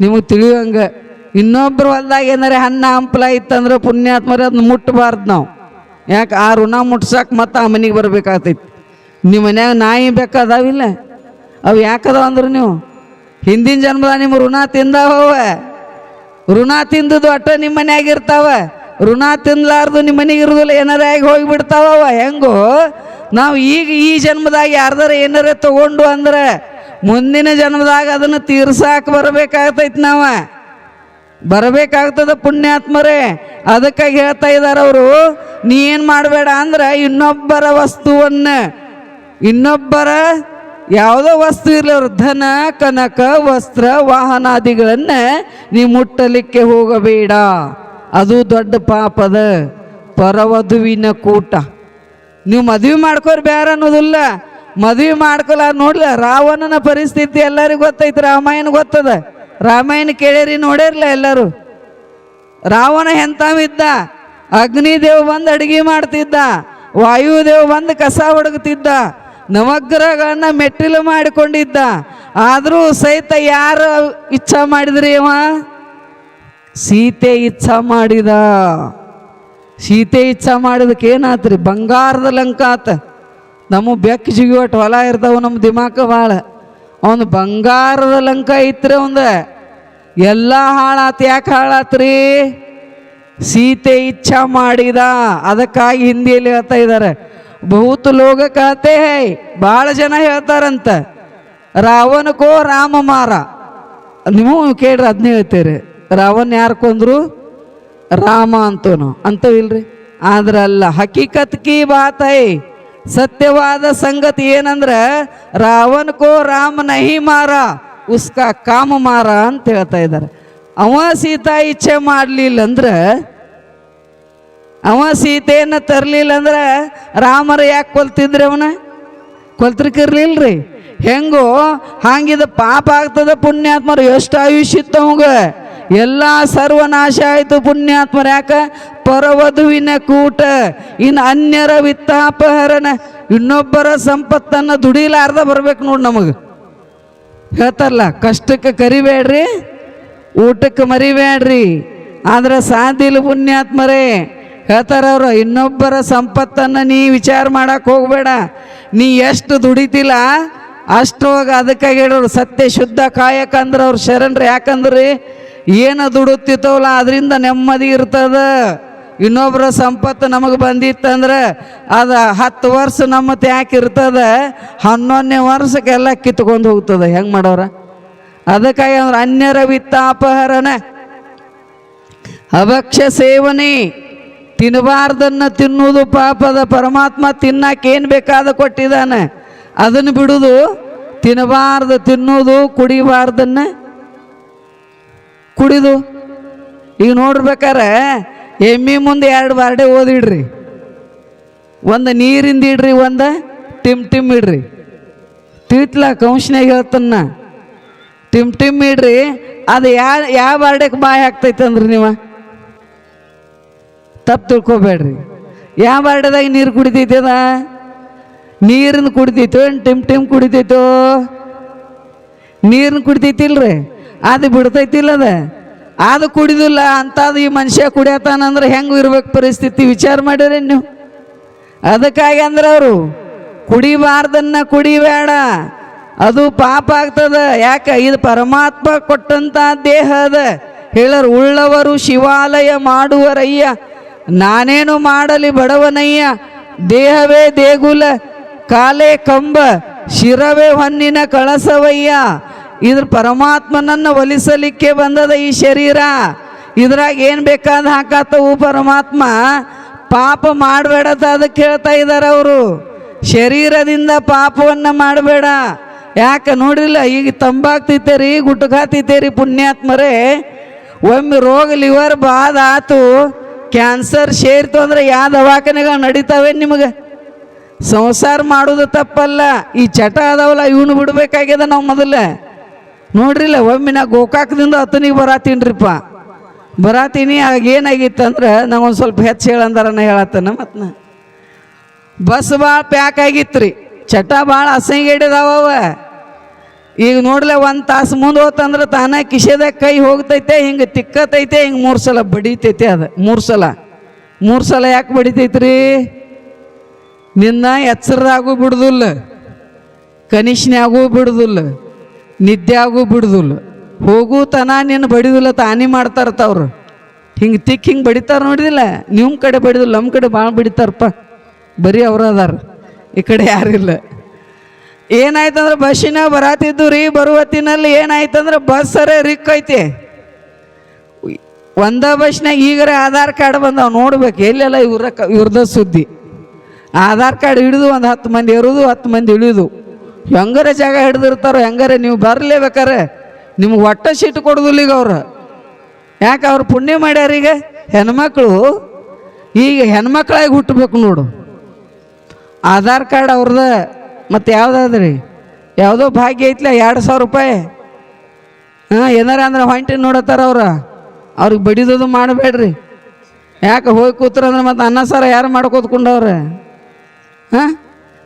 ನಿಮಗೆ ತಿಳಿಯೋಂಗೆ ಇನ್ನೊಬ್ಬರು ಹೊಲ್ದಾಗ ಏನಾರೆ ಹಣ್ಣ ಹಂಪಲ ಇತ್ತಂದ್ರೆ ಪುಣ್ಯಾತ್ಮರ ಅದನ್ನ ಮುಟ್ಟಬಾರ್ದು ನಾವು. ಯಾಕೆ ಆ ಋಣ ಮುಟ್ಸಕ್ಕೆ ಮತ್ತೆ ಆ ಮನೆಗೆ ಬರಬೇಕಾಗ್ತೈತಿ. ನಿಮ್ಮ ಮನ್ಯಾಗ ನಾಯಿ ಬೇಕಾದಾವಿಲ್ಲ. ಅವು ಯಾಕದಾವ ಅಂದ್ರೆ ನೀವು? ಹಿಂದಿನ ಜನ್ಮದಾಗ ನಿಮ್ಮ ಋಣ ತಿಂದಾವ ಋಣ ತಿಂದದ್ದು ಅಟ್ಟ ನಿಮ್ಮ ಮನ್ಯಾಗ ಇರ್ತಾವ. ಋಣ ತಿನ್ಲಾರ್ದು ನಿಮ್ಮ ಮನೆಗೆ ಇರೋದಿಲ್ಲ, ಏನಾರ ಆಗಿ ಹೋಗಿಬಿಡ್ತಾವ ಹೆಂಗೋ, ನಾವು ಈಗ ಈ ಜನ್ಮದಾಗ ಯಾರ್ದಾರ ಏನಾರ ತಗೊಂಡು ಅಂದ್ರೆ ಮುಂದಿನ ಜನ್ಮದಾಗ ಅದನ್ನು ತೀರ್ಸಾಕ ಬರಬೇಕಾಗ್ತೈತಿ ನಾವ. ಬರಬೇಕಾಗ್ತದ ಪುಣ್ಯಾತ್ಮರೇ. ಅದಕ್ಕಾಗಿ ಹೇಳ್ತಾ ಇದ್ದಾರೆ ಅವರು, ನೀ ಏನು ಮಾಡಬೇಡ ಅಂದ್ರೆ ಇನ್ನೊಬ್ಬರ ವಸ್ತುವನ್ನ, ಇನ್ನೊಬ್ಬರ ಯಾವುದೋ ವಸ್ತು ಇರಲಿ ಅವ್ರ, ಧನ, ಕನಕ, ವಸ್ತ್ರ, ವಾಹನಾದಿಗಳನ್ನ ನೀ ಮುಟ್ಟಲಿಕ್ಕೆ ಹೋಗಬೇಡ. ಅದು ದೊಡ್ಡ ಪಾಪದ ಪರವಧುವಿನ ಕೂಟ. ನೀವು ಮದುವೆ ಮಾಡ್ಕೋರ್ ಬೇರೆ ಅನ್ನೋದಿಲ್ಲ. ಮದುವೆ ಮಾಡ್ಕೊಲ್ಲ ನೋಡ್ಲ, ರಾವಣನ ಪರಿಸ್ಥಿತಿ ಎಲ್ಲರಿಗೂ ಗೊತ್ತೈತಿ, ರಾಮಾಯಣ ಗೊತ್ತದ. ರಾಮಾಯಣ ಕೇಳಿರಿ ನೋಡಿರ್ಲ ಎಲ್ಲರೂ. ರಾವಣ ಎಂಥವಿದ್ದ ಅಗ್ನಿದೇವ್ ಬಂದು ಅಡಿಗೆ ಮಾಡ್ತಿದ್ದ. ವಾಯುದೇವ್ ಬಂದು ಕಸ ಹೊಡಗ್ತಿದ್ದ ನವಗ್ರಹಗಳನ್ನ ಮೆಟ್ಟಿಲು ಮಾಡಿಕೊಂಡಿದ್ದ. ಆದರೂ ಸಹಿತ ಯಾರು ಇಚ್ಛಾ ಮಾಡಿದ್ರಿ ಅವ? ಸೀತೆ ಇಚ್ಛಾ ಮಾಡಿದ. ಸೀತೆ ಇಚ್ಛಾ ಮಾಡಿದಕ್ಕೆ ಏನಾತ್ರಿ? ಬಂಗಾರದ ಲಂಕ ಆತ. ನಮ್ಮ ಬೆಕ್ಕ ಜಿಗಿವಟ್ಟು ಹೊಲ ಇರ್ತಾವೆ ನಮ್ಮ ದಿಮಾಕ ಭಾಳ ಅವನು ಬಂಗಾರದ ಲಂಕ ಐತ್ರಿ ಅವಂದ ಎಲ್ಲ ಹಾಳಾತು, ಯಾಕೆ ಹಾಳಾತ್ರಿ? ಸೀತೆ ಇಚ್ಛಾ ಮಾಡಿದ, ಅದಕ್ಕಾಗಿ ಹಿಂದಿಯಲ್ಲಿ ಹೇಳ್ತಾ ಇದ್ದಾರೆ ಬಹುತ ಲೋಗ ಕಹತೆ ಹೈ ಭಾಳ ಜನ ಹೇಳ್ತಾರಂತ. ರಾವಣಕೋ ರಾಮ ಮಾರ. ನೀವು ಕೇಳ್ರಿ ಅದನ್ನೇ ಹೇಳ್ತೀರಿ. ರಾವಣ ಯಾರು ಕೊಂದ್ರು? ರಾಮ ಅಂತೋನು. ಅಂತವಿಲ್ರಿ ಆದ್ರೆ ಅಲ್ಲ, ಹಕೀಕತ್ ಕಿ ಬಾತ್ ಹೈ. ಸತ್ಯವಾದ ಸಂಗತಿ ಏನಂದ್ರೆ, ರಾವಣ ಕೋ ರಾಮ ನಹಿ ಮಾರ, ಉಸ್ಕಾ ಕಾಮ ಮಾರ ಅಂತ ಹೇಳ್ತಾ ಇದ್ದಾರೆ. ಅವ ಸೀತಾ ಇಚ್ಛೆ ಮಾಡಲಿಲ್ಲ ಅಂದ್ರೆ ಅವ ಸೀತೆಯನ್ನು ತರಲಿಲ್ಲ ಅಂದ್ರೆ ರಾಮರ ಯಾಕೆ ಕೊಲ್ತಿದ್ರಿ ಅವನ? ಕೊಲ್ತಿರ್ಕಿರ್ಲಿಲ್ರಿ. ಹೆಂಗೋ, ಹಂಗಿದ ಪಾಪ ಆಗ್ತದ ಪುಣ್ಯಾತ್ಮರು, ಎಷ್ಟು ಆಯುಷ್ಯ ಇತ್ತು ಅವಂಗ? ಎಲ್ಲ ಸರ್ವನಾಶ ಆಯಿತು ಪುಣ್ಯಾತ್ಮರ, ಯಾಕ? ಪರವಧುವಿನ ಕೂಟ ಇನ್ನು ಅನ್ಯರ ವಿತ್ತಾಪಹರಣ. ಇನ್ನೊಬ್ಬರ ಸಂಪತ್ತನ್ನು ದುಡಿಲಾರ್ದ ಬರ್ಬೇಕು ನೋಡಿ ನಮಗೆ. ಹೇಳ್ತಾರಲ್ಲ, ಕಷ್ಟಕ್ಕೆ ಕರಿಬೇಡ್ರಿ, ಊಟಕ್ಕೆ ಮರಿಬೇಡ್ರಿ, ಆದ್ರೆ ಸಾಧಿಲ್ ಪುಣ್ಯಾತ್ಮರೇ. ಹೇಳ್ತಾರ ಅವರು, ಇನ್ನೊಬ್ಬರ ಸಂಪತ್ತನ್ನು ನೀ ವಿಚಾರ ಮಾಡಕ್ಕೆ ಹೋಗಬೇಡ. ನೀ ಎಷ್ಟು ದುಡಿತಿಲ್ಲ ಅಷ್ಟವಾಗ ಅದಕ್ಕಾಗಿ ಹೇಳೋರು ಸತ್ಯ ಶುದ್ಧ ಕಾಯಕ ಅಂದ್ರೆ ಅವ್ರು ಶರಣರು ಯಾಕಂದ್ರಿ? ಏನು ದುಡುತ್ತಿತ್ತವಲ್ಲ ಅದರಿಂದ ನೆಮ್ಮದಿ ಇರ್ತದ. ಇನ್ನೊಬ್ಬರ ಸಂಪತ್ತು ನಮಗೆ ಬಂದಿತ್ತಂದ್ರೆ ಅದು ಹತ್ತು ವರ್ಷ ನಮ್ಮ ತ್ಯಾಕ್ ಇರ್ತದ, ಹನ್ನೊಂದನೇ ವರ್ಷಕ್ಕೆಲ್ಲ ಕಿತ್ಕೊಂಡು ಹೋಗ್ತದೆ. ಹೆಂಗೆ ಮಾಡೋರ? ಅದಕ್ಕಾಗಿ ಅಂದ್ರೆ ಅನ್ಯರ ವಿತ್ತ ಅಪಹರಣ ಅಭಕ್ಷ್ಯ ಸೇವನೆ. ತಿನ್ನಬಾರ್ದನ್ನ ತಿನ್ನುವುದು ಪಾಪದ ಪರಮಾತ್ಮ ತಿನ್ನಕ್ಕೆ ಏನು ಬೇಕಾದ ಕೊಟ್ಟಿದ್ದಾನೆ. ಅದನ್ನು ಬಿಡುದು ತಿನ್ನಬಾರ್ದು ತಿನ್ನುವುದು ಕುಡಿಬಾರ್ದನ್ನ ಕುಡಿದು. ಈಗ ನೋಡ್ಬೇಕಾರೆ, ಎಮ್ಮಿ ಮುಂದೆ ಎರಡು ಬಾರ್ಡೆ ಓದಿಡ್ರಿ. ಒಂದು ನೀರಿಂದ ಇಡ್ರಿ, ಒಂದು ಟಿಮ್ ಟಿಮ್ ಇಡ್ರಿ. ತಿಳ್ತಲ ಕಂಶನಾಗ ಹೇಳ್ತನ್ನ ಟಿಮ್ ಟಿಮ್ ಇಡ್ರಿ, ಅದು ಯಾವ ಯಾವ ಬಾರ್ಡೆಗೆ ಬಾಯಿ ಹಾಕ್ತೈತೆ ಅಂದ್ರಿ ನೀವು? ತಪ್ಪು ತಿಳ್ಕೊಬೇಡ್ರಿ. ಯಾವ ಬಾರ್ಡೆದಾಗ ನೀರು ಕುಡಿತೈತದ ನೀರನ್ನು ಕುಡಿತೈತೋ ಏನು ಟಿಮ್ ಟಿಮ್ ಕುಡಿತೈತೋ? ನೀರನ್ನು ಕುಡಿತೈತಿಲ್ರಿ? ಅದು ಬಿಡ್ತೈತಿಲ್ಲ ಅದ ಅದು ಕುಡಿದಿಲ್ಲ ಅಂಥದ್ದು ಈ ಮನುಷ್ಯ ಕುಡಿಯತಾನಂದ್ರೆ ಹೆಂಗೆ ಇರ್ಬೇಕು ಪರಿಸ್ಥಿತಿ ವಿಚಾರ ಮಾಡಿರಿ ನೀವು? ಅದಕ್ಕಾಗಿ ಅಂದ್ರೆ ಅವರು, ಕುಡಿಬಾರ್ದನ್ನ ಕುಡಿಬೇಡ, ಅದು ಪಾಪ ಆಗ್ತದ. ಯಾಕೆ? ಇದು ಪರಮಾತ್ಮ ಕೊಟ್ಟಂತ ದೇಹ ಅದ. ಹೇಳರು, ಉಳ್ಳವರು ಶಿವಾಲಯ ಮಾಡುವರಯ್ಯ, ನಾನೇನು ಮಾಡಲಿ ಬಡವನಯ್ಯ, ದೇಹವೇ ದೇಗುಲ, ಕಾಲೇ ಕಂಬ, ಶಿರವೇ ಹೊನ್ನಿನ ಕಳಸವಯ್ಯ ಇದ್ರ ಪರಮಾತ್ಮನನ್ನು ಒಲಿಸಲಿಕ್ಕೆ ಬಂದದ ಈ ಶರೀರ. ಇದ್ರಾಗ ಏನು ಬೇಕಾದ ಹಾಕಾತವು ಪರಮಾತ್ಮ. ಪಾಪ ಮಾಡಬೇಡದ ಅದಕ್ಕೆ ಹೇಳ್ತಾ ಇದ್ದಾರೆ ಅವರು. ಶರೀರದಿಂದ ಪಾಪವನ್ನು ಮಾಡಬೇಡ. ಯಾಕೆ ನೋಡಿಲ್ಲ ಈಗ ತಂಬಾಕು ತಿತ್ತೇರಿ ಗುಟ್ಕಾ ಪುಣ್ಯಾತ್ಮರೇ. ಒಮ್ಮೆ ರೋಗ, ಲಿವರ್ ಬಾದ ಆತು, ಕ್ಯಾನ್ಸರ್ ಸೇರ್ತು ಅಂದ್ರೆ ಯಾವ ದವಾಖಾನೆಗಳು ನಡೀತಾವೆ ನಿಮಗೆ? ಸಂಸಾರ ಮಾಡೋದು ತಪ್ಪಲ್ಲ. ಈ ಚಟ ಅದಾವಲ್ಲ ಇವನು ಬಿಡ್ಬೇಕಾಗ್ಯದ ನಾವು ಮೊದಲ ನೋಡ್ರಿಲ್ಲ, ಒಮ್ಮೆ ನಾ ಗೋಕಾಕದಿಂದ ಹತ್ತನಿಗೆ ಬರಾತೀನ್ರಿಪ್ಪ. ಬರಾತೀನಿ, ಆಗ ಏನಾಗಿತ್ತಂದ್ರೆ ಒಂದು ಸ್ವಲ್ಪ ಹೆಚ್ಚು ಹೇಳಂದಾರ ಹೇಳತ್ತನ ಮತ್ತು ನಾ ಬಸ್ ಭಾಳ ಪ್ಯಾಕ್ ಆಗಿತ್ತು ಚಟ ಭಾಳ ಅಸಹ್ಯಡಿದಾವ ಈಗ ನೋಡ್ಲೆ ಒಂದು ತಾಸು ಮುಂದೆ ಹೋತಂದ್ರೆ ತಾನೇ ಕಿಶೆದಾಗ ಕೈ ಹೋಗ್ತೈತೆ, ಹಿಂಗೆ ತಿಕ್ಕತೈತೆ, ಹಿಂಗೆ ಮೂರು ಸಲ ಬಡಿತೈತೆ ಅದು, ಮೂರು ಸಲ. ಮೂರು ಸಲ ಯಾಕೆ ಬಡಿತೈತ್ರಿ? ನಿನ್ನ ಎಚ್ಚರದಾಗೂ ಬಿಡುದಿಲ್ಲ ಕನಿಷ್ಣಾಗೂ ಬಿಡುದಿಲ್ಲ. ನಿದ್ಯಾಗೂ ಬಿಡುದಿಲ್ಲ. ಹೋಗು ತನ ನಿನ್ನ ಬಡಿದಿಲ್ಲ, ತಾನೇ ಮಾಡ್ತಾರತ್ತವ್ರು ಹಿಂಗೆ ತಿಕ್ ಹಿಂಗೆ ಬಡಿತಾರ ನೋಡಿದಿಲ್ಲ? ನಿಮ್ಮ ಕಡೆ ಬಡಿದಿಲ್ಲ ನಮ್ಮ ಕಡೆ ಭಾಳ ಬಿಡಿತಾರಪ್ಪ. ಬರೀ ಅವ್ರು ಅದಾರ. ಈ ಕಡೆ ಯಾರಿಲ್ಲ ಏನಾಯ್ತಂದ್ರೆ ಬಸ್ಸಿನ ಬರಾತಿದ್ದು ರೀ ಬರುವತ್ತಿನಲ್ಲಿ ಏನಾಯ್ತಂದ್ರೆ ಬಸ್ ಸರೇ ರಿಕ್ ಐತಿ. ಒಂದ ಬಸ್ನಾಗ ಈಗರ ಆಧಾರ್ ಕಾರ್ಡ್ ಬಂದಾವ, ನೋಡ್ಬೇಕು ಎಲ್ಲೆಲ್ಲ ಇವ್ರ ಇವ್ರದ ಸುದ್ದಿ. ಆಧಾರ್ ಕಾರ್ಡ್ ಹಿಡಿದು ಒಂದು ಹತ್ತು ಮಂದಿ ಇರೋದು ಹತ್ತು ಮಂದಿ ಇಳಿದು. ಹೆಂಗಾರ ಜಾಗ ಹಿಡ್ದಿರ್ತಾರೋ ಹೆಂಗಾರೆ, ನೀವು ಬರಲೇಬೇಕಾರೆ ನಿಮ್ಗೆ ಒಟ್ಟ ಸೀಟ್ ಕೊಡೋದಿಲ್ಲ ಈಗ ಅವರು. ಯಾಕೆ ಅವ್ರು ಪುಣ್ಯ ಮಾಡ್ಯಾರ ಈಗ? ಹೆಣ್ಮಕ್ಳು, ಈಗ ಹೆಣ್ಮಕ್ಳಾಗಿ ಹುಟ್ಟಬೇಕು ನೋಡು. ಆಧಾರ್ ಕಾರ್ಡ್ ಅವ್ರದ, ಮತ್ತು ಯಾವುದಾದ್ರಿ? ಯಾವುದೋ ಭಾಗ್ಯ ಐತ್ಲ, ಎರಡು ಸಾವಿರ ರೂಪಾಯಿ. ಹಾಂ, ಏನಾರ ಅಂದ್ರೆ ಹೊಂಟಿ ನೋಡತ್ತಾರ ಅವ್ರ. ಅವ್ರಿಗೆ ಬಡಿದದು ಮಾಡಬೇಡ್ರಿ. ಯಾಕೆ ಹೋಗಿ ಕೂತ್ರಂದ್ರೆ ಮತ್ತು ಅನ್ನ ಸಾರ ಯಾರು ಮಾಡ್ಕೋತ್ಕೊಂಡವ್ರೆ? ಹಾಂ,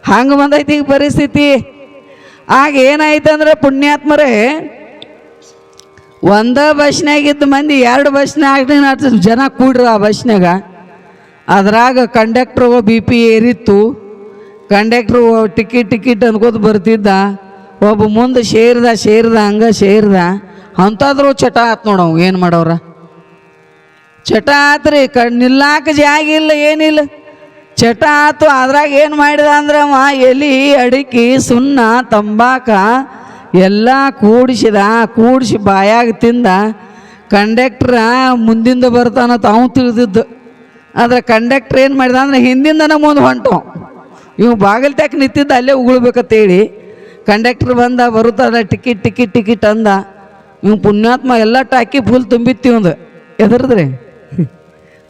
ಹಂಗೆ ಬಂದೈತಿ ಈಗ ಪರಿಸ್ಥಿತಿ. ಆಗ ಏನಾಯ್ತಂದ್ರೆ ಪುಣ್ಯಾತ್ಮರೇ, ಒಂದ ಬಸ್ನಾಗಿದ್ದ ಮಂದಿ ಎರಡು ಬಸ್ನಾಗ ಜನ ಕೂಡ್ರ ಆ ಬಸ್ನಾಗ. ಅದ್ರಾಗ ಕಂಡಕ್ಟ್ರು ಬಿ ಪಿ ಏರಿತ್ತು. ಕಂಡಕ್ಟ್ರು ಟಿಕೆಟ್ ಟಿಕೆಟ್ ಅನ್ಕೋತ ಬರ್ತಿದ್ದ. ಒಬ್ಬ ಮುಂದೆ ಸೇರಿದ ಸೇರಿದ, ಹಂಗ ಸೇರಿದ. ಅಂತಾದ್ರೂ ಚಟ ಆತ್ ನೋಡವ್ ಏನು ಮಾಡವ್ರ ಚಟ ಆತ್ರಿ ಕ ನಿಲ್ಲಾಕ ಜಾಗ ಇಲ್ಲ, ಏನಿಲ್ಲ. ಚಟ ಆತು, ಅದ್ರಾಗ ಏನು ಮಾಡಿದ ಅಂದ್ರೆ ಅವ, ಎಲಿ, ಅಡಿಕೆ, ಸುಣ್ಣ, ತಂಬಾಕ ಎಲ್ಲ ಕೂಡಿಸಿದ, ಕೂಡಿಸಿ ಬಾಯಾಗ ತಿಂದ, ಕಂಡಕ್ಟ್ರ ಮುಂದಿಂದ ಬರ್ತಾನ ತಾವು ತಿಳಿದಿದ್ದು. ಆದ್ರೆ ಕಂಡಕ್ಟ್ರ್ ಏನು ಮಾಡಿದ ಅಂದ್ರೆ ಹಿಂದಿಂದನ ಮುಂದೆ ಹೊಂಟು. ಇವು ಬಾಗಿಲು ತೆಕ್ ನಿಂತಿದ್ದ, ಅಲ್ಲೇ ಉಗುಳ್ಬೇಕಂತೇಳಿ. ಕಂಡಕ್ಟ್ರ್ ಬಂದ, ಬರುತ್ತಾರ ಟಿಕೆಟ್ ಟಿಕೆಟ್ ಟಿಕೆಟ್ ಅಂದ ಇವ್ ಪುಣ್ಯಾತ್ಮ ಎಲ್ಲ ಟಾಕಿ ಫುಲ್ ತುಂಬಿತ್ತಿ ಒಂದು ಎದರ್ದ್ರಿ?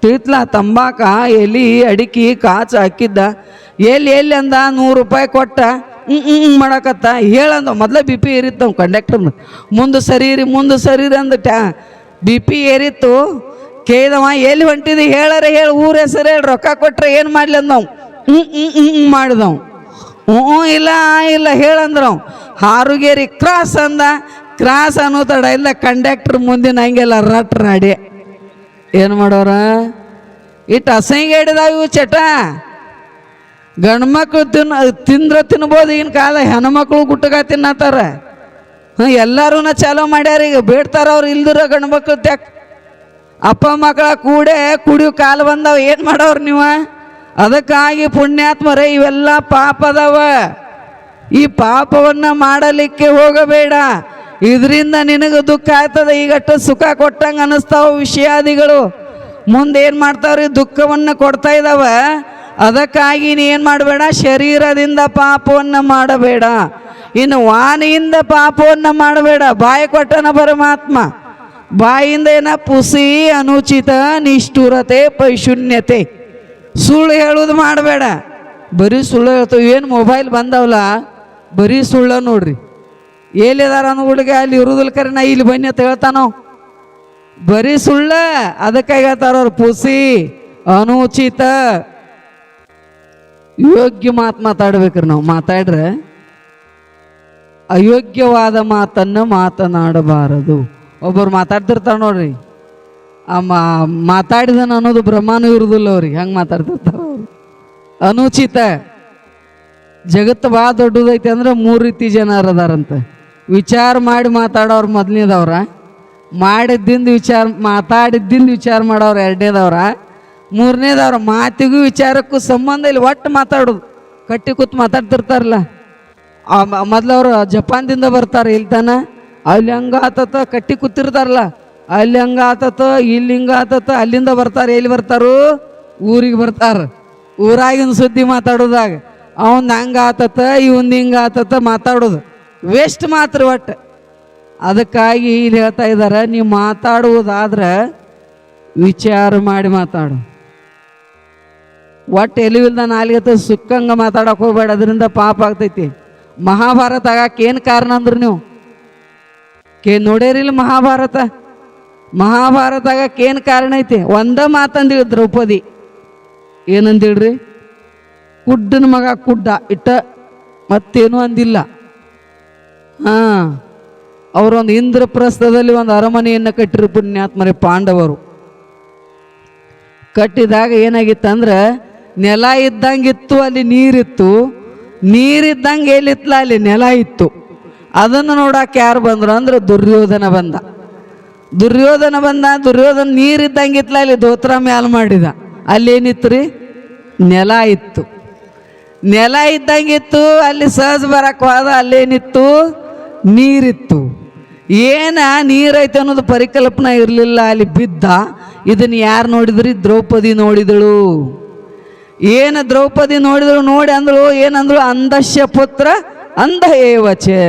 ತಿಳಿತ್ಲ ತಂಬಾಕ ಎಲಿ ಅಡಿಕೆ ಕಾಚು ಹಾಕಿದ್ದ. ಎಲ್ಲಿ ಎಲ್ಲಿ ಅಂದ? ನೂರು ರೂಪಾಯಿ ಕೊಟ್ಟ. ಹ್ಞೂ ಹ್ಞೂ ಮಾಡಕತ್ತ. ಹೇಳಂದ ಮೊದಲ ಬಿ ಪಿ ಏರಿತ್ತು ಅವ್ನು ಕಂಡಕ್ಟರ್ ಮುಂದೆ. ಸರೀರಿ ಮುಂದೆ ಸರೀರಿ ಅಂದ ಟ್ಯಾ. ಬಿ ಪಿ ಏರಿತ್ತು. ಕೇಳಿದವ, ಎಲ್ಲಿ ಹೊಂಟಿದಿ? ಹೇಳರೆ ಹೇಳಿ. ಊರ ಹೆಸರು ಹೇಳಿ. ರೊಕ್ಕ ಕೊಟ್ಟರೆ ಏನು ಮಾಡ್ಲಿ ಅಂದ ನಾವು ಹ್ಞೂ ಹ್ಞೂ ಹ್ಞೂ ಹ್ಞೂ ಮಾಡಿದವು ಹ್ಞೂ ಇಲ್ಲ ಇಲ್ಲ ಹೇಳಂದ್ರ ಅವ್. ಹಾರುಗೇರಿ ಕ್ರಾಸ್ ಅಂದ. ಕ್ರಾಸ್ ಅನ್ನೋ ತಡ. ಇಲ್ಲ ಕಂಡಕ್ಟ್ರ್ ಮುಂದಿನ ಹಂಗೆಲ್ಲ ರಟ್ ಏನು ಮಾಡೋರ? ಇಟ್ಟು ಹಿಡಿದಾವ ಇವು ಚಟ ಗಂಡ್ಮಕ್ಳು ತಿನ್ನ ತಿಂದ್ರ ತಿನ್ಬೋದು ಈಗಿನ ಕಾಲ, ಹೆಣ್ಮಕ್ಳು ಗುಟ್ಟಗ ತಿನ್ನತ್ತಾರ. ಹ್ಞೂ ಎಲ್ಲರೂ ಚಾಲೋ ಮಾಡ್ಯಾರ, ಈಗ ಬೇಡ್ತಾರ ಅವ್ರು ಇಲ್ದಿರೋ ಗಂಡ್ಮಕ್ಳು ತ್ಯಾಕ್. ಅಪ್ಪ ಮಕ್ಕಳ ಕೂಡೆ ಕುಡಿಯೋ ಕಾಲ ಬಂದಾವ, ಏನು ಮಾಡೋರು ನೀವು? ಅದಕ್ಕಾಗಿ ಪುಣ್ಯಾತ್ಮರೇ, ಇವೆಲ್ಲ ಪಾಪದವ. ಈ ಪಾಪವನ್ನು ಮಾಡಲಿಕ್ಕೆ ಹೋಗಬೇಡ. ಇದರಿಂದ ನಿನಗೆ ದುಃಖ ಆಗ್ತದೆ. ಈಗಟ್ಟು ಸುಖ ಕೊಟ್ಟಂಗೆ ಅನಿಸ್ತಾವ ವಿಷಯಾದಿಗಳು. ಮುಂದೆ ಏನು ಮಾಡ್ತಾವ್ರಿ? ದುಃಖವನ್ನು ಕೊಡ್ತಾ ಇದ್ದಾವ ಅದಕ್ಕಾಗಿ ಏನು ಮಾಡಬೇಡ? ಶರೀರದಿಂದ ಪಾಪವನ್ನು ಮಾಡಬೇಡ. ಇನ್ನು ವಾನಿಯಿಂದ ಪಾಪವನ್ನು ಮಾಡಬೇಡ. ಬಾಯಿ ಕೊಟ್ಟನ ಪರಮಾತ್ಮ. ಬಾಯಿಂದ ಏನ? ಪುಸಿ, ಅನುಚಿತ, ನಿಷ್ಠುರತೆ, ಪೈಶೂನ್ಯತೆ. ಸುಳ್ಳು ಹೇಳೋದು ಮಾಡಬೇಡ. ಬರೀ ಸುಳ್ಳು ಹೇಳ್ತೇವೆ. ಏನು ಮೊಬೈಲ್ ಬಂದವಲ್ಲ ಬರೀ ಸುಳ್ಳ ನೋಡ್ರಿ. ಎಲ್ಲಿದಾರ ಹುಡುಗ ಅಲ್ಲಿ ಇರುದಿಲ್ಲ ಕರೆ, ನಾ ಇಲ್ಲಿ ಬನ್ನಿ ಅಂತ ಹೇಳ್ತಾನೋ ಬರೀ ಸುಳ್ಳ ಅದಕ್ಕೆ ಹೇಳ್ತಾರ ಅವ್ರು, ಪುಸಿ, ಅನುಚಿತ. ಯೋಗ್ಯ ಮಾತು ಮಾತಾಡ್ಬೇಕ್ರಿ ನಾವು. ಮಾತಾಡ್ರೆ, ಅಯೋಗ್ಯವಾದ ಮಾತನ್ನು ಮಾತನಾಡಬಾರದು. ಒಬ್ಬರು ಮಾತಾಡ್ತಿರ್ತಾರ ನೋಡ್ರಿ. ಆ ಮಾತಾಡಿದನ ಅನ್ನೋದು ಬ್ರಹ್ಮಾನು ಇರುದಿಲ್ಲ ಅವ್ರಿಗೆ. ಹೆಂಗೆ ಮಾತಾಡ್ತಿರ್ತಾರ ಅವ್ರು. ಅನುಚಿತ. ಜಗತ್ತು ಭಾಳ ದೊಡ್ಡದೈತಿ ಅಂದ್ರೆ ಮೂರು ರೀತಿ ಜನ ಅದಾರಂತೆ ವಿಚಾರ ಮಾಡಿ ಮಾತಾಡೋರು ಮೊದಲನೇದವ್ರ. ಮಾಡಿದ್ದಿಂದ ವಿಚಾರ, ಮಾತಾಡಿದ್ದಿಂದ ವಿಚಾರ ಮಾಡೋರು ಎರಡನೇದವ್ರ. ಮೂರನೇದವ್ರ ಮಾತಿಗೂ ವಿಚಾರಕ್ಕೂ ಸಂಬಂಧ ಇಲ್ಲ, ಒಟ್ಟು ಮಾತಾಡೋದು. ಕಟ್ಟಿ ಕೂತು ಮಾತಾಡ್ತಿರ್ತಾರಲ್ಲ. ಮೊದ್ಲವ್ರು ಜಪಾನ್ದಿಂದ ಬರ್ತಾರೆ ಇಲ್ತಾನ, ಅಲ್ಲಿ ಹಂಗ ಆತತ, ಕಟ್ಟಿ ಕೂತಿರ್ತಾರಲ್ಲ. ಅಲ್ಲಿ ಹಂಗ ಆತತ, ಇಲ್ಲಿ ಹಿಂಗ ಆತತ, ಅಲ್ಲಿಂದ ಬರ್ತಾರೆ, ಎಲ್ಲಿ ಬರ್ತಾರು? ಊರಿಗೆ ಬರ್ತಾರ. ಊರಾಗಿನ ಸುದ್ದಿ ಮಾತಾಡೋದಾಗ ಅವನ್ ಹಂಗ ಆತತ ಇವನ್ ಹಿಂಗ ಆತತ ಮಾತಾಡೋದು. ವೇಸ್ಟ್ ಮಾತ್ರ ಒಟ್ಟು. ಅದಕ್ಕಾಗಿ ಇಲ್ಲಿ ಹೇಳ್ತಾ ಇದ್ದಾರೆ, ನೀವು ಮಾತಾಡುವುದಾದ್ರೆ ವಿಚಾರ ಮಾಡಿ ಮಾತಾಡು. ಒಟ್ಟು ಎಲಿವಿಲ್ದ ನಾಲ್ಗೆ ಸುಕ್ಕಂಗ ಮಾತಾಡೋಕೆ ಹೋಗ್ಬೇಡ, ಅದರಿಂದ ಪಾಪ ಆಗ್ತೈತಿ. ಮಹಾಭಾರತ ಆಗಕ್ಕೆ ಏನು ಕಾರಣ ಅಂದ್ರೆ ನೀವು? ಕೇ ನೋಡೇರಿಲ್ಲ ಮಹಾಭಾರತ? ಮಹಾಭಾರತ ಆಗಕ್ಕೆ ಏನು ಕಾರಣ ಐತಿ? ಒಂದ ಮಾತಂದಿಳು ದ್ರೌಪದಿ. ಏನಂದಿಳ್ರಿ? ಕುಡ್ಡನ ಮಗ ಕುಡ್ಡ, ಇಟ್ಟ ಮತ್ತೇನು ಅಂದಿಲ್ಲ. ಹಾ. ಅವರೊಂದು ಇಂದ್ರಪ್ರಸ್ಥದಲ್ಲಿ ಒಂದು ಅರಮನೆಯನ್ನು ಕಟ್ಟಿರು ಪುಣ್ಯಾತ್ಮರೇ ಪಾಂಡವರು. ಕಟ್ಟಿದಾಗ ಏನಾಗಿತ್ತಂದ್ರೆ ನೆಲ ಇದ್ದಂಗಿತ್ತು, ಅಲ್ಲಿ ನೀರಿತ್ತು. ನೀರಿದ್ದಂಗೆ ಎಲ್ಲಿತ್ತಲ್ಲ ಅಲ್ಲಿ ನೆಲ ಇತ್ತು. ಅದನ್ನು ನೋಡಕ್ಕೆ ಯಾರು ಬಂದ್ರು ಅಂದ್ರೆ ದುರ್ಯೋಧನ ಬಂದ. ದುರ್ಯೋಧನ ಬಂದ, ದುರ್ಯೋಧನ ನೀರಿದ್ದಂಗಿತ್ತಲ್ಲ ಅಲ್ಲಿ ದೋತ್ರ ಮ್ಯಾಲ ಮಾಡಿದ. ಅಲ್ಲೇನಿತ್ತು ರೀ ನೆಲ ಇತ್ತು. ನೆಲ ಇದ್ದಂಗಿತ್ತು, ಅಲ್ಲಿ ಸಹಜ ಬರಕ್ಕೆ ಹೋದ, ಅಲ್ಲೇನಿತ್ತು? ನೀರಿತ್ತು. ಏನ ನೀರೈತೆ ಅನ್ನೋದು ಪರಿಕಲ್ಪನೆ ಇರಲಿಲ್ಲ, ಅಲ್ಲಿ ಬಿದ್ದ. ಇದನ್ನು ಯಾರು ನೋಡಿದ್ರಿ? ದ್ರೌಪದಿ ನೋಡಿದಳು. ಏನು ದ್ರೌಪದಿ ನೋಡಿದಳು ನೋಡಿ ಅಂದಳು ಏನಂದಳು ಅಂದಶ್ಯ ಪುತ್ರ, ಅಂಧ ಏವಚೆ.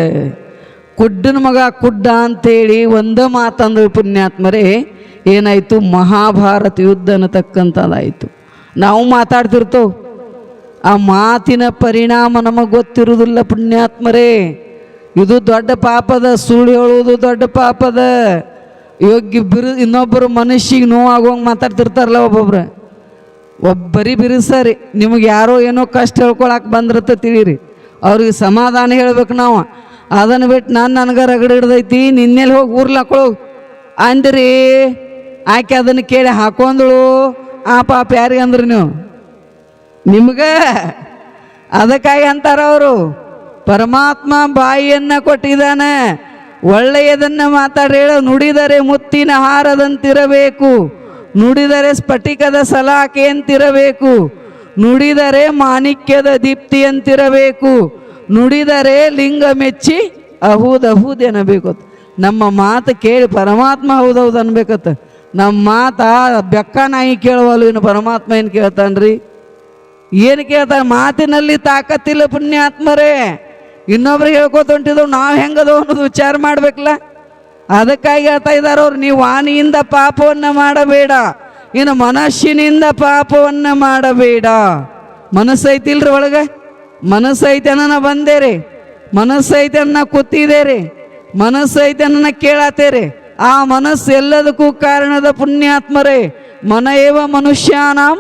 ಕುಡ್ಡನ ಮಗ ಕುಡ್ಡ ಅಂತೇಳಿ ಒಂದು ಮಾತಂದಳು ಪುಣ್ಯಾತ್ಮರೇ ಏನಾಯಿತು? ಮಹಾಭಾರತ ಯುದ್ಧ ಅನ್ನತಕ್ಕಂಥದ್ದಾಯಿತು. ನಾವು ಮಾತಾಡ್ತಿರ್ತೇವೆ. ಆ ಮಾತಿನ ಪರಿಣಾಮ ನಮಗೆ ಗೊತ್ತಿರುವುದಿಲ್ಲ ಪುಣ್ಯಾತ್ಮರೇ ಇದು ದೊಡ್ಡ ಪಾಪದ ಸುಳ್ಳು ಹೇಳುವುದು ದೊಡ್ಡ ಪಾಪದ. ಯೋಗ್ಯ ಬಿರು ಇನ್ನೊಬ್ಬರು ಮನುಷ್ಯಗೆ ನೋವಾಗುವಂಗೆ ಮಾತಾಡ್ತಿರ್ತಾರಲ್ಲ ಒಬ್ಬೊಬ್ರು. ಒಬ್ಬರಿ ಬಿರುಸರಿ, ನಿಮಗೆ ಯಾರೋ ಏನೋ ಕಷ್ಟ ಹೇಳ್ಕೊಳಕ್ಕೆ ಬಂದಿರುತ್ತೆ ತಿಳಿರಿ ಅವ್ರಿಗೆ ಸಮಾಧಾನ ಹೇಳ್ಬೇಕು ನಾವು. ಅದನ್ನು ಬಿಟ್ಟು ನಾನು ನನಗೆ ರಗಡ ಹಿಡ್ದೈತಿ ನಿನ್ನೆಲ್ಲಿ ಹೋಗಿ ಊರ್ಲ್ ಹಾಕೊಳ್ಳು ಅಂದ್ರಿ. ಆಕೆ ಅದನ್ನು ಕೇಳಿ ಹಾಕೊಂದಳು ಆ ಪಾಪ ಯಾರಿಗೆ ಅಂದ್ರಿ ನೀವು? ನಿಮ್ಗೆ? ಅದಕ್ಕಾಗಿ ಅಂತಾರ ಅವರು. ಪರಮಾತ್ಮ ಬಾಯಿಯನ್ನ ಕೊಟ್ಟಿದ್ದಾನೆ. ಒಳ್ಳೆಯದನ್ನ ಮಾತಾಡಿ ಹೇಳು. ನುಡಿದರೆ ಮುತ್ತಿನ ಹಾರದಂತಿರಬೇಕು. ನುಡಿದರೆ ಸ್ಫಟಿಕದ ಸಲಾಕೆಯಂತಿರಬೇಕು. ನುಡಿದರೆ ಮಾಣಿಕ್ಯದ ದೀಪ್ತಿ ಅಂತಿರಬೇಕು ನುಡಿದರೆ ಲಿಂಗ ಮೆಚ್ಚಿ ಅಹೂದ್ ಅಹೂದ್ ಎನ್ನಬೇಕು. ನಮ್ಮ ಮಾತು ಕೇಳಿ ಪರಮಾತ್ಮ ಹೌದೌದು ಅನ್ಬೇಕತ್ತ. ನಮ್ಮ ಮಾತ ಬೆಕ್ಕ ನಾಯಿ ಕೇಳುವಲ್ಲ ಇನ್ನು ಪರಮಾತ್ಮ ಏನು ಕೇಳ್ತಾನ್ರಿ? ಏನು ಕೇಳ್ತಾನೆ ಮಾತಿನಲ್ಲಿ ತಾಕತ್ತಿಲ್ಲ ಪುಣ್ಯಾತ್ಮರೇ. ಇನ್ನೊಬ್ರಿಗೆ ಹೇಳ್ಕೊತ ಹೊಂಟಿದ್ರು, ನಾವು ಹೆಂಗದೋ ಅನ್ನೋದು ವಿಚಾರ ಮಾಡ್ಬೇಕಲ್ಲ? ಅದಕ್ಕಾಗಿ ಹೇಳ್ತಾ ಇದ್ದಾರೆ ಅವ್ರು, ನೀವು ವಾಣಿಯಿಂದ ಪಾಪವನ್ನು ಮಾಡಬೇಡ. ಇನ್ನು ಮನಸ್ಸಿನಿಂದ ಪಾಪವನ್ನು ಮಾಡಬೇಡ. ಮನಸ್ಸೈತಿಲ್ರಿ ಒಳಗೆ? ಮನಸ್ಸೈತನ ಬಂದೇರಿ. ಮನಸ್ಸೈತನ ಕೂತಿದೇರಿ. ಮನಸ್ಸೈತನ ಕೇಳತ್ತೇರಿ ಆ ಮನಸ್ಸು ಎಲ್ಲದಕ್ಕೂ ಕಾರಣದ ಪುಣ್ಯಾತ್ಮರೇ. ಮನ ಏವ ಮನುಷ್ಯಾನಂ